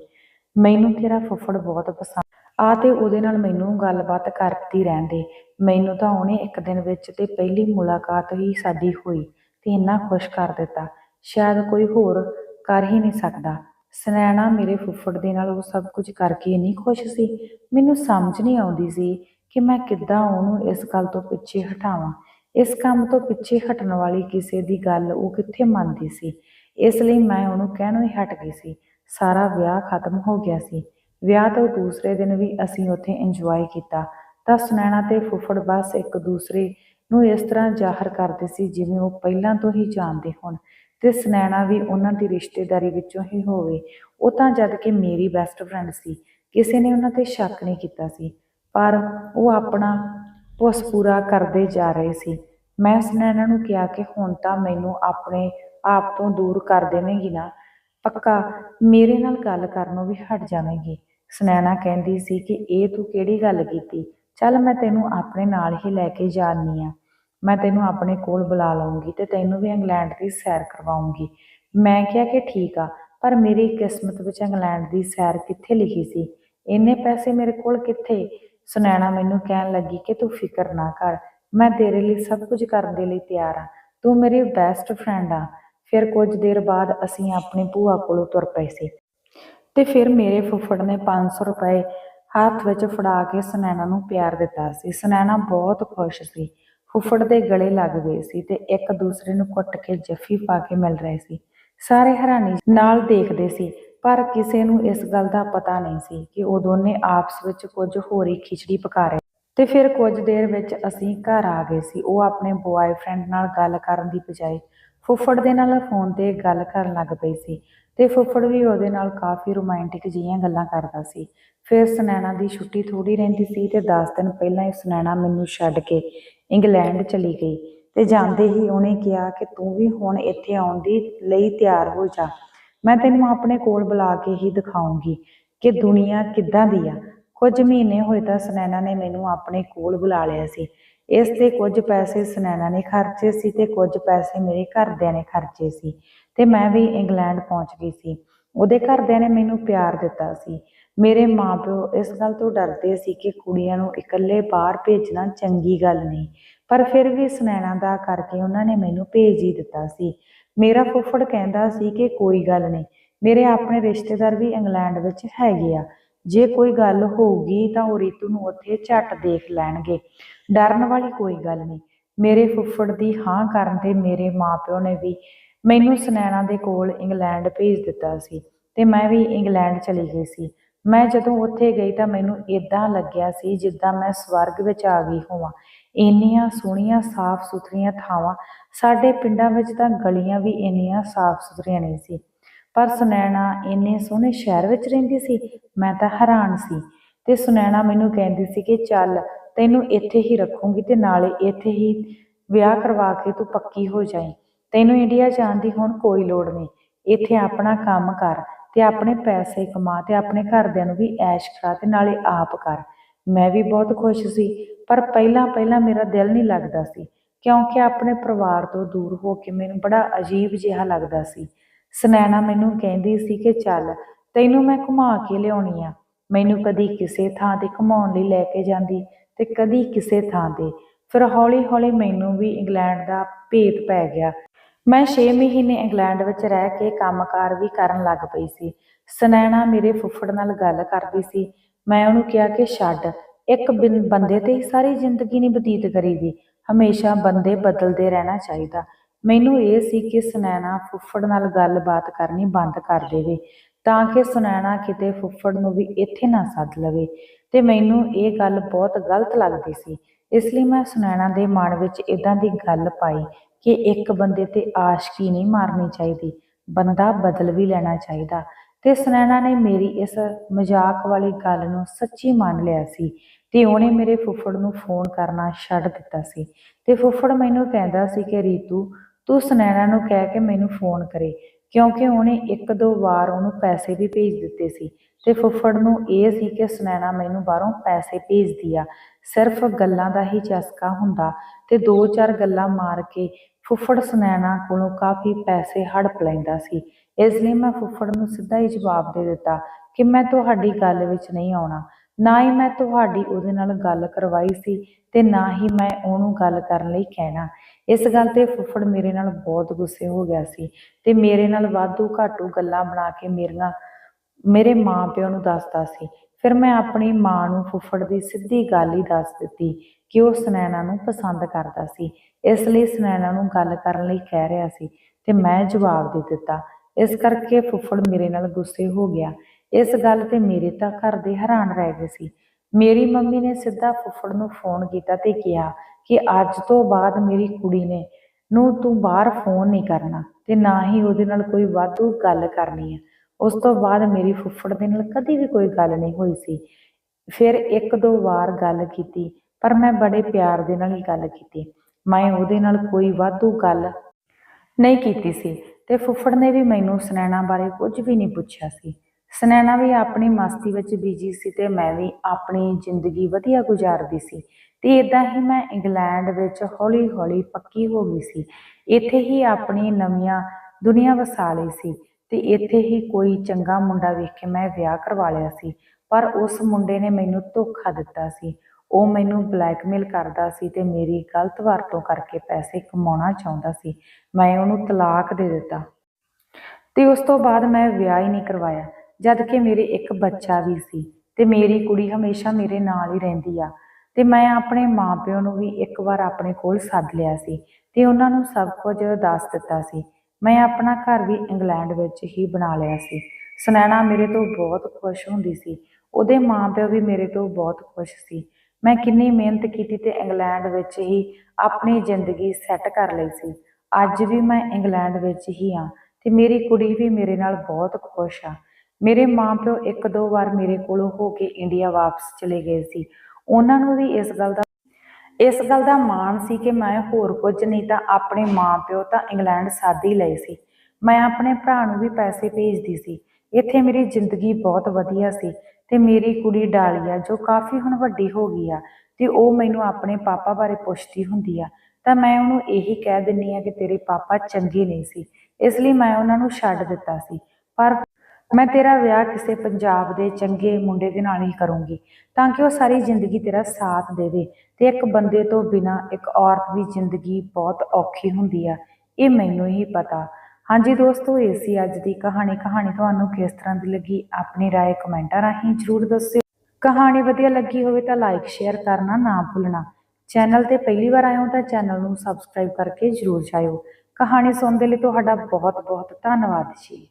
ਮੈਨੂੰ ਤੇਰਾ ਫੁੱਫੜ ਬਹੁਤ ਪਸੰਦ ਆ ਤੇ ਉਹਦੇ ਨਾਲ ਮੈਨੂੰ ਗੱਲਬਾਤ ਕਰਦੀ ਰਹਿੰਦੇ। ਮੈਨੂੰ ਤਾਂ ਉਹਨੇ ਇੱਕ ਦਿਨ ਵਿੱਚ ਤੇ ਪਹਿਲੀ ਮੁਲਾਕਾਤ ਹੀ ਸਾਡੀ ਹੋਈ ਤੇ ਇੰਨਾ ਖੁਸ਼ ਕਰ ਦਿੱਤਾ। ਸ਼ਾਇਦ ਕੋਈ ਹੋਰ ਕਰ ਹੀ ਨਹੀਂ ਸਕਦਾ। ਸੁਨੈਣਾ ਮੇਰੇ ਫੁੱਫੜ ਦੇ ਨਾਲ ਉਹ ਸਭ ਕੁਝ ਕਰਕੇ ਇੰਨੀ ਖੁਸ਼ ਸੀ। ਮੈਨੂੰ ਸਮਝ ਨਹੀਂ ਆਉਂਦੀ ਸੀ ਕਿ ਮੈਂ ਕਿੱਦਾਂ ਉਹਨੂੰ ਇਸ ਗੱਲ ਤੋਂ ਪਿੱਛੇ ਹਟਾਵਾਂ। ਇਸ ਕੰਮ ਤੋਂ ਪਿੱਛੇ ਹਟਣ ਵਾਲੀ ਕਿਸੇ ਦੀ ਗੱਲ ਉਹ ਕਿੱਥੇ ਮੰਨਦੀ ਸੀ? ਇਸ ਲਈ ਮੈਂ ਉਹਨੂੰ ਕਹਿਣੋਂ ਹੀ ਹਟ ਗਈ ਸੀ। ਸਾਰਾ ਵਿਆਹ ਖਤਮ ਹੋ ਗਿਆ ਸੀ। ਵਿਆਹ ਤੋਂ ਦੂਸਰੇ ਦਿਨ ਵੀ ਅਸੀਂ ਉੱਥੇ ਇੰਜੋਏ ਕੀਤਾ। ਤਾਂ ਸੁਨੈਣਾ ਤੇ ਫੁੱਫੜ ਬਸ ਇੱਕ ਦੂਸਰੇ ਨੂੰ ਇਸ ਤਰ੍ਹਾਂ ਜ਼ਾਹਰ ਕਰਦੇ ਸੀ ਜਿਵੇਂ ਉਹ ਪਹਿਲਾਂ ਤੋਂ ਹੀ ਜਾਣਦੇ ਹੋਣ। ਤੇ ਸੁਨੈਣਾ ਵੀ ਉਹਨਾਂ ਦੀ ਰਿਸ਼ਤੇਦਾਰੀ ਵਿੱਚੋਂ ਹੀ ਹੋਵੇ। ਉਹ ਤਾਂ ਜਦ ਕਿ ਮੇਰੀ ਬੈਸਟ ਫਰੈਂਡ ਸੀ। ਕਿਸੇ ਨੇ ਉਹਨਾਂ ਤੇ ਸ਼ੱਕ ਨਹੀਂ ਕੀਤਾ ਸੀ। ਪਰ ਉਹ ਆਪਣਾ ਪੁਸ ਪੂਰਾ ਕਰਦੇ ਜਾ ਰਹੇ ਸੀ। ਮੈਂ ਸੁਨੈਣਾ ਨੂੰ ਕਿਹਾ ਕਿ ਹੁਣ ਤਾਂ ਮੈਨੂੰ ਆਪਣੇ ਆਪ ਤੋਂ ਦੂਰ ਕਰ ਦੇਵੇਂਗੀ ਨਾ। ਪੱਕਾ ਮੇਰੇ ਨਾਲ ਗੱਲ ਕਰਨੋਂ ਵੀ ਹਟ ਜਾਵੇਂਗੀ। ਸੁਨੈਣਾ ਕਹਿੰਦੀ ਸੀ ਕਿ ਇਹ ਤੂੰ ਕਿਹੜੀ ਗੱਲ ਕੀਤੀ? ਚੱਲ ਮੈਂ ਤੈਨੂੰ ਆਪਣੇ ਨਾਲ ਹੀ ਲੈ ਕੇ ਜਾਣੀ ਆ। ਮੈਂ ਤੈਨੂੰ ਆਪਣੇ ਕੋਲ ਬੁਲਾ ਲਵਾਂਗੀ ਤੇ ਤੈਨੂੰ ਵੀ ਇੰਗਲੈਂਡ ਦੀ ਸੈਰ ਕਰਵਾਉਂਗੀ। ਮੈਂ ਕਿਹਾ ਕਿ ਠੀਕ ਆ, ਪਰ ਮੇਰੀ ਕਿਸਮਤ ਵਿੱਚ ਇੰਗਲੈਂਡ ਦੀ ਸੈਰ ਕਿੱਥੇ ਲਿਖੀ ਸੀ? ਇੰਨੇ ਪੈਸੇ ਮੇਰੇ ਕੋਲ ਕਿੱਥੇ? ਸੁਨੈਣਾ ਮੈਨੂੰ ਕਹਿਣ ਲੱਗੀ ਕਿ ਤੂੰ ਫਿਕਰ ਨਾ ਕਰ, ਮੈਂ ਤੇਰੇ ਲਈ ਸਭ ਕੁਝ ਕਰਨ ਦੇ ਲਈ ਤਿਆਰ ਆ, ਤੂੰ ਮੇਰੀ ਬੈਸਟ ਫਰੈਂਡ ਆ। ਫਿਰ ਕੁਝ ਦੇਰ ਬਾਅਦ ਅਸੀਂ ਆਪਣੀ ਭੂਆ ਕੋਲੋਂ ਤੁਰ ਪਏ ਸੀ ਤੇ ਫਿਰ ਮੇਰੇ ਫੁੱਫੜ ਨੇ 500 ਰੁਪਏ ਹੱਥ ਵਿੱਚ ਫੜਾ ਕੇ ਸੁਨੈਣਾ ਨੂੰ ਪਿਆਰ ਦਿੱਤਾ ਸੀ। ਸੁਨੈਣਾ ਬਹੁਤ ਖੁਸ਼ ਸੀ। ਫੁੱਫੜ ਦੇ ਗਲੇ ਲੱਗ ਗਏ ਸੀ ਤੇ ਇੱਕ ਦੂਸਰੇ ਨੂੰ ਕੁੱਟ ਕੇ ਜੱਫੀ ਪਾ ਕੇ ਮਿਲ ਰਹੇ ਸੀ। ਸਾਰੇ ਹੈਰਾਨੀ ਨਾਲ ਦੇਖਦੇ ਸੀ, ਪਰ ਕਿਸੇ ਨੂੰ ਇਸ ਗੱਲ ਦਾ ਪਤਾ ਨਹੀਂ ਸੀ ਕਿ ਉਹ ਦੋਨੇ ਆਪਸ ਵਿੱਚ ਕੁਝ ਹੋਰ ਹੀ ਖਿਚੜੀ ਪਕਾ ਰਹੇ ਤੇ ਫਿਰ ਕੁਝ ਦੇਰ ਵਿੱਚ ਅਸੀਂ ਘਰ ਆ ਗਏ ਸੀ। ਉਹ ਆਪਣੇ ਬੁਆਏਫ੍ਰੈਂਡ ਨਾਲ ਗੱਲ ਕਰਨ ਦੀ ਬਜਾਏ ਫੁੱਫੜ ਦੇ ਨਾਲ ਫੋਨ ਤੇ ਗੱਲ ਕਰਨ ਲੱਗ ਪਈ ਸੀ ਤੇ ਫੁੱਫੜ ਵੀ ਉਹਦੇ ਨਾਲ ਕਾਫੀ ਰੋਮਾਂਟਿਕ ਜਿਹੀਆਂ ਗੱਲਾਂ ਕਰਦਾ ਸੀ। ਫਿਰ ਸੁਨੈਣਾ ਦੀ ਛੁੱਟੀ ਥੋੜੀ ਰਹਿੰਦੀ ਸੀ ਤੇ 10 ਦਿਨ ਪਹਿਲਾਂ ਹੀ ਸੁਨੈਣਾ ਮੈਨੂੰ ਛੱਡ ਕੇ ਇੰਗਲੈਂਡ ਚਲੀ ਗਈ ਤੇ ਜਾਂਦੇ ਹੀ ਉਹਨੇ ਕਿਹਾ ਕਿ ਤੂੰ ਵੀ ਹੁਣ ਇੱਥੇ ਆਉਣ ਦੀ ਲਈ ਤਿਆਰ ਹੋ ਜਾ। ਮੈਂ ਤੈਨੂੰ ਆਪਣੇ ਕੋਲ ਬੁਲਾ ਕੇ ਹੀ ਦਿਖਾਉਂਗੀ ਕਿ ਦੁਨੀਆ ਕਿੱਦਾਂ ਦੀ ਆ। ਕੁਝ ਮਹੀਨੇ ਹੋਏ ਤਾਂ ਸੁਨੈਣਾ ਨੇ ਮੈਨੂੰ ਆਪਣੇ ਕੋਲ ਬੁਲਾ ਲਿਆ ਸੀ। ਇਸ ਤੇ ਕੁਝ ਪੈਸੇ ਸੁਨੈਣਾ ਨੇ ਖਰਚੇ ਸੀ ਤੇ ਕੁਝ ਪੈਸੇ ਮੇਰੇ ਘਰਦਿਆਂ ਨੇ ਖਰਚੇ ਸੀ। ਤੇ ਮੈਂ ਵੀ ਇੰਗਲੈਂਡ ਪਹੁੰਚ ਗਈ ਸੀ। ਉਹਦੇ ਘਰਦਿਆਂ ਨੇ ਮੈਨੂੰ ਪਿਆਰ ਦਿੱਤਾ ਸੀ। ਮੇਰੇ ਮਾਪਿਓ ਇਸ ਗੱਲ ਤੋਂ ਡਰਦੇ ਸੀ ਕਿ ਕੁੜੀਆਂ ਨੂੰ ਇਕੱਲੇ ਬਾਹਰ ਭੇਜਣਾ ਚੰਗੀ ਗੱਲ ਨਹੀਂ, ਪਰ ਫਿਰ ਵੀ ਸੁਨੈਣਾ ਦਾ ਕਰਕੇ ਉਹਨਾਂ ਨੇ ਮੈਨੂੰ ਭੇਜ ਹੀ ਦਿੱਤਾ ਸੀ। ਮੇਰਾ ਫੁੱਫੜ ਕਹਿੰਦਾ ਸੀ ਕਿ ਕੋਈ ਗੱਲ ਨਹੀਂ, ਮੇਰੇ ਆਪਣੇ ਰਿਸ਼ਤੇਦਾਰ ਵੀ ਇੰਗਲੈਂਡ ਵਿੱਚ ਹੈਗੇ ਆ। ਜੇ ਕੋਈ ਗੱਲ ਹੋਊਗੀ ਤਾਂ ਉਹ ਰੀਤੂ ਨੂੰ ਉੱਥੇ ਝੱਟ ਦੇਖ ਲੈਣਗੇ। ਡਰਨ ਵਾਲੀ ਕੋਈ ਗੱਲ ਨਹੀਂ। ਮੇਰੇ ਫੁੱਫੜ ਦੀ ਹਾਂ ਕਰਨ ਤੇ ਮੇਰੇ ਮਾਪਿਓ ਨੇ ਵੀ ਮੈਨੂੰ ਸੁਨੈਣਾ ਦੇ ਕੋਲ ਇੰਗਲੈਂਡ ਭੇਜ ਦਿੱਤਾ ਸੀ ਤੇ ਮੈਂ ਵੀ ਇੰਗਲੈਂਡ ਚਲੀ ਗਈ ਸੀ। ਮੈਂ ਜਦੋਂ ਉੱਥੇ ਗਈ ਤਾਂ ਮੈਨੂੰ ਇਦਾਂ ਲੱਗਿਆ ਸੀ ਜਿੱਦਾਂ ਮੈਂ ਸਵਰਗ ਵਿੱਚ ਆ ਗਈ ਹੋਵਾਂ। ਇੰਨੀਆਂ ਸੋਹਣੀਆਂ ਸਾਫ਼ ਸੁਥਰੀਆਂ ਥਾਵਾਂ, ਸਾਡੇ ਪਿੰਡਾਂ ਵਿੱਚ ਤਾਂ ਗਲੀਆਂ ਵੀ ਇੰਨੀਆਂ ਸਾਫ਼ ਸੁਥਰੀਆਂ ਨਹੀਂ ਸੀ। ਪਰ ਸੁਨੈਣਾ ਇੰਨੇ ਸੋਹਣੇ ਸ਼ਹਿਰ ਵਿੱਚ ਰਹਿੰਦੀ ਸੀ, ਮੈਂ ਤਾਂ ਹੈਰਾਨ ਸੀ। ਤੇ ਸੁਨੈਣਾ ਮੈਨੂੰ ਕਹਿੰਦੀ ਸੀ ਕਿ ਚੱਲ ਤੈਨੂੰ ਇੱਥੇ ਹੀ ਰੱਖੂੰਗੀ ਤੇ ਨਾਲੇ ਇੱਥੇ ਹੀ ਵਿਆਹ ਕਰਵਾ ਕੇ ਤੂੰ ਪੱਕੀ ਹੋ ਜਾਏ ਤੈਨੂੰ ਇੰਡੀਆ ਜਾਣ ਦੀ ਹੁਣ ਕੋਈ ਲੋੜ ਨਹੀਂ। ਇੱਥੇ ਆਪਣਾ ਕੰਮ ਕਰ। ਤੇ ਆਪਣੇ ਪੈਸੇ ਕਮਾ ਤੇ ਆਪਣੇ ਘਰਦਿਆਂ ਨੂੰ ਵੀ ਐਸ਼ ਕਰਾ ਤੇ ਨਾਲੇ ਆਪ ਕਰ। ਮੈਂ ਵੀ ਬਹੁਤ ਖੁਸ਼ ਸੀ, ਪਰ ਪਹਿਲਾਂ ਪਹਿਲਾਂ ਮੇਰਾ ਦਿਲ ਨਹੀਂ ਲੱਗਦਾ ਸੀ, ਕਿਉਂਕਿ ਆਪਣੇ ਪਰਿਵਾਰ ਤੋਂ ਦੂਰ ਹੋ ਕੇ ਮੈਨੂੰ ਬੜਾ ਅਜੀਬ ਜਿਹਾ ਲੱਗਦਾ ਸੀ। ਸੁਨੈਣਾ ਮੈਨੂੰ ਕਹਿੰਦੀ ਸੀ ਕਿ ਚੱਲ, ਤੈਨੂੰ ਮੈਂ ਘੁਮਾ ਕੇ ਲਿਆਉਣੀ ਆ। ਮੈਨੂੰ ਕਦੀ ਕਿਸੇ ਥਾਂ ਤੇ ਘੁਮਾਉਣ ਲਈ ਲੈ ਕੇ ਜਾਂਦੀ ਤੇ ਕਦੀ ਕਿਸੇ ਥਾਂ ਤੇ। ਫਿਰ ਹੌਲੀ ਹੌਲੀ ਮੈਨੂੰ ਵੀ ਇੰਗਲੈਂਡ ਦਾ ਭੇਤ ਪੈ ਗਿਆ। ਮੈਂ 6 ਮਹੀਨੇ ਇੰਗਲੈਂਡ ਵਿੱਚ ਰਹਿ ਕੇ ਕੰਮਕਾਰ ਵੀ ਕਰਨ ਲੱਗ ਪਈ ਸੀ। ਸੁਨੈਣਾ ਮੇਰੇ ਫੁੱਫੜ ਨਾਲ ਗੱਲ ਕਰਦੀ ਸੀ। ਮੈਂ ਉਹਨੂੰ ਕਿਹਾ ਕਿ ਛੱਡ, ਇੱਕ ਬਿਨ- ਬੰਦੇ ਤੇ ਸਾਰੀ ਜ਼ਿੰਦਗੀ ਨਹੀਂ ਬਤੀਤ ਕਰੀਦੀ। ਹਮੇਸ਼ਾ ਬੰਦੇ ਬਦਲਦੇ ਰਹਿਣਾ ਚਾਹੀਦਾ। ਮੈਨੂੰ ਇਹ ਸੀ ਕਿ ਸੁਨੈਣਾ ਫੁੱਫੜ ਨਾਲ ਗੱਲਬਾਤ ਕਰਨੀ ਬੰਦ ਕਰ ਦੇਵੇ, ਤਾਂ ਕਿ ਸੁਨੈਣਾ ਕਿਤੇ ਫੁੱਫੜ ਨੂੰ ਵੀ ਇੱਥੇ ਨਾ ਸੱਦ ਲਵੇ। ਤੇ ਮੈਨੂੰ ਇਹ ਗੱਲ ਬਹੁਤ ਗਲਤ ਲੱਗਦੀ ਸੀ। ਇਸ ਲਈ ਮੈਂ ਸੁਨੈਣਾ ਦੇ ਮਨ ਵਿੱਚ ਇਦਾਂ ਦੀ ਗੱਲ ਪਾਈ ਕਿ ਇੱਕ ਬੰਦੇ ਤੇ ਆਸ਼ਕੀ ਨਹੀਂ ਮਾਰਨੀ ਚਾਹੀਦੀ, ਬੰਦਾ ਬਦਲ ਵੀ ਲੈਣਾ ਚਾਹੀਦਾ। ਤੇ ਸੁਨੈਣਾ ਨੇ ਮੇਰੀ ਇਸ ਮਜ਼ਾਕ ਵਾਲੀ ਗੱਲ ਨੂੰ ਸੱਚੀ ਮੰਨ ਲਿਆ ਸੀ ਤੇ ਉਹਨੇ ਮੇਰੇ ਫੁੱਫੜ ਨੂੰ ਫੋਨ ਕਰਨਾ ਛੱਡ ਦਿੱਤਾ ਸੀ। ਤੇ ਫੁੱਫੜ ਮੈਨੂੰ ਕਹਿੰਦਾ ਸੀ ਕਿ ਰੀਤੂ, ਤੂੰ ਸੁਨੈਣਾ ਨੂੰ ਕਹਿ ਕੇ ਮੈਨੂੰ ਫੋਨ ਕਰੇ, ਕਿਉਂਕਿ ਉਹਨੇ ਇੱਕ ਦੋ ਵਾਰ ਉਹਨੂੰ ਪੈਸੇ ਵੀ ਭੇਜ ਦਿੱਤੇ ਸੀ। ਤੇ ਫੁੱਫੜ ਨੂੰ ਇਹ ਸੀ ਕਿ ਸੁਨੈਣਾ ਮੈਨੂੰ ਬਾਹਰੋਂ ਪੈਸੇ ਭੇਜਦੀ ਆ। ਸਿਰਫ ਗੱਲਾਂ ਦਾ ਹੀ ਚਸਕਾ ਹੁੰਦਾ ਤੇ ਦੋ ਚਾਰ ਗੱਲਾਂ ਮਾਰ ਕੇ ਫੁੱਫੜ ਸੁਨੈਣਾ ਕੋਲੋਂ ਕਾਫੀ ਪੈਸੇ ਹੜਪ ਲੈਂਦਾ ਸੀ। ਇਸ ਲਈ ਮੈਂ ਫੁੱਫੜ ਨੂੰ ਸਿੱਧਾ ਹੀ ਜਵਾਬ ਦੇ ਦਿੱਤਾ ਕਿ ਮੈਂ ਤੁਹਾਡੀ ਗੱਲ ਵਿੱਚ ਨਹੀਂ ਆਉਣਾ। ਨਾ ਹੀ ਮੈਂ ਤੁਹਾਡੀ ਉਹਦੇ ਨਾਲ ਗੱਲ ਕਰਵਾਈ ਸੀ ਤੇ ਨਾ ਹੀ ਮੈਂ ਉਹਨੂੰ ਗੱਲ ਕਰਨ ਲਈ ਕਹਿਣਾ। ਇਸ ਗੱਲ ਤੇ ਫੁੱਫੜ ਮੇਰੇ ਨਾਲ ਬਹੁਤ ਗੁੱਸੇ ਹੋ ਗਿਆ ਸੀ ਤੇ ਮੇਰੇ ਨਾਲ ਵਾਧੂ ਘਾਟੂ ਗੱਲਾਂ ਬਣਾ ਕੇ ਮੇਰੀਆਂ, ਮੇਰੇ ਮਾਂ ਪਿਓ ਨੂੰ ਦੱਸਦਾ ਸੀ ਫਿਰ ਮੈਂ ਆਪਣੀ ਮਾਂ ਨੂੰ ਫੁੱਫੜ ਦੀ ਸਿੱਧੀ ਗੱਲ ਹੀ ਦੱਸ ਦਿੱਤੀ ਕਿ ਉਹ ਸੁਨੈਣਾ ਨੂੰ ਪਸੰਦ ਕਰਦਾ ਸੀ। ਇਸ ਲਈ ਸੁਨੈਣਾ ਨੂੰ ਗੱਲ ਕਰਨ ਲਈ ਕਹਿ ਰਿਹਾ ਸੀ ਤੇ ਮੈਂ ਜਵਾਬ ਦੇ ਦਿੱਤਾ। ਇਸ ਕਰਕੇ ਫੁੱਫੜ ਮੇਰੇ ਨਾਲ ਗੁੱਸੇ ਹੋ ਗਿਆ। ਇਸ ਗੱਲ ਤੇ ਮੇਰੇ ਤਾਂ ਘਰ ਦੇ ਹੈਰਾਨ ਰਹਿ ਗਏ ਸੀ। ਮੇਰੀ ਮੰਮੀ ਨੇ ਸਿੱਧਾ ਫੁੱਫੜ ਨੂੰ ਫੋਨ ਕੀਤਾ ਤੇ ਕਿਹਾ ਕਿ ਅੱਜ ਤੋਂ ਬਾਅਦ ਮੇਰੀ ਕੁੜੀ ਨੇ ਨੂੰ ਤੂੰ ਬਾਹਰ ਫੋਨ ਨਹੀਂ ਕਰਨਾ ਤੇ ਨਾ ਹੀ ਉਹਦੇ ਨਾਲ ਕੋਈ ਵਾਧੂ ਗੱਲ ਕਰਨੀ ਹੈ ਉਸ ਤੋਂ ਬਾਅਦ ਮੇਰੀ ਫੁੱਫੜ ਦੇ ਨਾਲ ਕਦੀ ਵੀ ਕੋਈ ਗੱਲ ਨਹੀਂ ਹੋਈ ਸੀ। ਫਿਰ ਇੱਕ ਦੋ ਵਾਰ ਗੱਲ ਕੀਤੀ, ਪਰ ਮੈਂ ਬੜੇ ਪਿਆਰ ਦੇ ਨਾਲ ਹੀ ਗੱਲ ਕੀਤੀ। ਮੈਂ ਉਹਦੇ ਨਾਲ ਕੋਈ ਵਾਧੂ ਗੱਲ ਨਹੀਂ ਕੀਤੀ ਸੀ ਤੇ ਫੁੱਫੜ ਨੇ ਵੀ ਮੈਨੂੰ ਸੁਨੈਣਾ ਬਾਰੇ ਕੁਝ ਵੀ ਨਹੀਂ ਪੁੱਛਿਆ ਸੀ। ਸੁਨੈਣਾ ਵੀ ਆਪਣੀ ਮਸਤੀ ਵਿੱਚ ਬਿਜ਼ੀ ਸੀ ਤੇ ਮੈਂ ਵੀ ਆਪਣੀ ਜ਼ਿੰਦਗੀ ਵਧੀਆ ਗੁਜ਼ਾਰਦੀ ਸੀ। ਤੇ ਇਦਾਂ ਹੀ ਮੈਂ ਇੰਗਲੈਂਡ ਵਿੱਚ ਹੌਲੀ-ਹੌਲੀ ਪੱਕੀ ਹੋ ਗਈ ਸੀ। ਇੱਥੇ ਹੀ ਆਪਣੀ ਨਵੀਆਂ ਦੁਨੀਆ ਵਸਾ ਲਈ ਸੀ। ਤੇ ਇੱਥੇ ਹੀ ਕੋਈ ਚੰਗਾ ਮੁੰਡਾ ਵੇਖ ਕੇ ਮੈਂ ਵਿਆਹ ਕਰਵਾ ਲਿਆ ਸੀ, ਪਰ ਉਸ ਮੁੰਡੇ ਨੇ ਮੈਨੂੰ ਧੋਖਾ ਦਿੱਤਾ ਸੀ। ਉਹ ਮੈਨੂੰ ਬਲੈਕਮੇਲ ਕਰਦਾ ਸੀ ਤੇ ਮੇਰੀ ਗਲਤ ਵਰਤੋਂ ਕਰਕੇ ਪੈਸੇ ਕਮਾਉਣਾ ਚਾਹੁੰਦਾ ਸੀ। ਮੈਂ ਉਹਨੂੰ ਤਲਾਕ ਦੇ ਦਿੱਤਾ। ਤੇ ਉਸ ਤੋਂ ਬਾਅਦ ਮੈਂ ਵਿਆਹ ਹੀ ਨਹੀਂ ਕਰਵਾਇਆ, ਜਦ ਕਿ ਮੇਰੇ ਇੱਕ ਬੱਚਾ ਵੀ ਸੀ ਤੇ ਮੇਰੀ ਕੁੜੀ ਹਮੇਸ਼ਾ ਮੇਰੇ ਨਾਲ ਹੀ ਰਹਿੰਦੀ ਆ। ਤੇ ਮੈਂ ਆਪਣੇ ਮਾਪਿਆਂ ਨੂੰ ਵੀ ਇੱਕ ਵਾਰ ਆਪਣੇ ਕੋਲ ਸੱਦ ਲਿਆ ਸੀ ਤੇ ਉਹਨਾਂ ਨੂੰ ਸਭ ਕੁਝ ਦੱਸ ਦਿੱਤਾ ਸੀ। ਮੈਂ ਆਪਣਾ ਘਰ ਵੀ ਇੰਗਲੈਂਡ ਵਿੱਚ ਹੀ ਬਣਾ ਲਿਆ ਸੀ। ਸੁਨੈਣਾ ਮੇਰੇ ਤੋਂ ਬਹੁਤ ਖੁਸ਼ ਹੁੰਦੀ ਸੀ। ਉਹਦੇ ਮਾਪਿਓ ਵੀ ਮੇਰੇ ਤੋਂ ਬਹੁਤ ਖੁਸ਼ ਸੀ। ਮੈਂ ਕਿੰਨੀ ਮਿਹਨਤ ਕੀਤੀ ਤੇ ਇੰਗਲੈਂਡ ਵਿੱਚ ਹੀ ਆਪਣੀ ਜ਼ਿੰਦਗੀ ਸੈੱਟ ਕਰ ਲਈ ਸੀ। ਅੱਜ ਵੀ ਮੈਂ ਇੰਗਲੈਂਡ ਵਿੱਚ ਹੀ ਹਾਂ ਤੇ ਮੇਰੀ ਕੁੜੀ ਵੀ ਮੇਰੇ ਨਾਲ ਬਹੁਤ ਖੁਸ਼ ਆ। ਮੇਰੇ ਮਾਪਿਓ ਇੱਕ ਦੋ ਵਾਰ ਮੇਰੇ ਕੋਲੋਂ ਹੋ ਕੇ ਇੰਡੀਆ ਵਾਪਸ ਚਲੇ ਗਏ ਸੀ। ਉਹਨਾਂ ਨੂੰ ਵੀ ਇਸ ਗੱਲ ਦਾ ਇਸ ਗੱਲ ਦਾ ਮਾਣ ਸੀ ਕਿ ਮੈਂ ਹੋਰ ਕੁਝ ਨਹੀਂ ਤਾਂ ਆਪਣੇ ਮਾਂ ਪਿਓ ਤਾਂ ਇੰਗਲੈਂਡ ਸਾਦੀ ਲਏ ਸੀ। ਮੈਂ ਆਪਣੇ ਭਰਾ ਨੂੰ ਵੀ ਪੈਸੇ ਭੇਜਦੀ ਸੀ। ਇੱਥੇ ਮੇਰੀ ਜ਼ਿੰਦਗੀ ਬਹੁਤ ਵਧੀਆ ਸੀ ਤੇ ਮੇਰੀ ਕੁੜੀ ਡਾਲੀਆ, ਜੋ ਕਾਫੀ ਹੁਣ ਵੱਡੀ ਹੋ ਗਈ ਆ, ਤੇ ਉਹ ਮੈਨੂੰ ਆਪਣੇ ਪਾਪਾ ਬਾਰੇ ਪੁੱਛਦੀ ਹੁੰਦੀ ਆ। ਤਾਂ ਮੈਂ ਉਹਨੂੰ ਇਹੀ ਕਹਿ ਦਿੰਨੀ ਆ ਕਿ ਤੇਰੇ ਪਾਪਾ ਚੰਗੇ ਨਹੀਂ ਸੀ, ਇਸ ਲਈ ਮੈਂ ਉਹਨਾਂ ਨੂੰ ਛੱਡ ਦਿੱਤਾ ਸੀ। ਪਰ ਮੈਂ ਤੇਰਾ ਵਿਆਹ ਕਿਸੇ ਪੰਜਾਬ ਦੇ ਚੰਗੇ ਮੁੰਡੇ ਦੇ ਨਾਲ ਹੀ ਕਰੂੰਗੀ ਤਾਂ ਕਿ ਉਹ ਸਾਰੀ ਜ਼ਿੰਦਗੀ ਤੇਰਾ ਸਾਥ ਦੇਵੇ ਤੇ ਇੱਕ ਬੰਦੇ ਤੋਂ ਬਿਨਾ ਇੱਕ ਔਰਤ ਦੀ ਜ਼ਿੰਦਗੀ ਬਹੁਤ ਔਖੀ ਹੁੰਦੀ ਆ ਇਹ ਮੈਨੂੰ ਹੀ ਪਤਾ ਹਾਂਜੀ ਦੋਸਤੋ ਇਹ ਸੀ ਅੱਜ ਦੀ ਕਹਾਣੀ ਕਹਾਣੀ ਤੁਹਾਨੂੰ ਕਿਸ ਤਰ੍ਹਾਂ ਦੀ ਲੱਗੀ ਆਪਣੀ رائے ਕਮੈਂਟਾਂ ਰਾਹੀਂ ਜਰੂਰ ਦੱਸਿਓ ਕਹਾਣੀ ਵਧੀਆ ਲੱਗੀ ਹੋਵੇ ਤਾਂ ਲਾਈਕ ਸ਼ੇਅਰ ਕਰਨਾ ਨਾ ਭੁੱਲਣਾ ਚੈਨਲ ਤੇ ਪਹਿਲੀ ਵਾਰ ਆਏ ਹੋ ਤਾਂ ਚੈਨਲ ਨੂੰ ਸਬਸਕ੍ਰਾਈਬ ਕਰਕੇ ਜਰੂਰ ਜਾਇਓ ਕਹਾਣੀ ਸੁਣਨ ਦੇ ਲਈ ਤੁਹਾਡਾ ਬਹੁਤ ਬਹੁਤ ਧੰਨਵਾਦ ਜੀ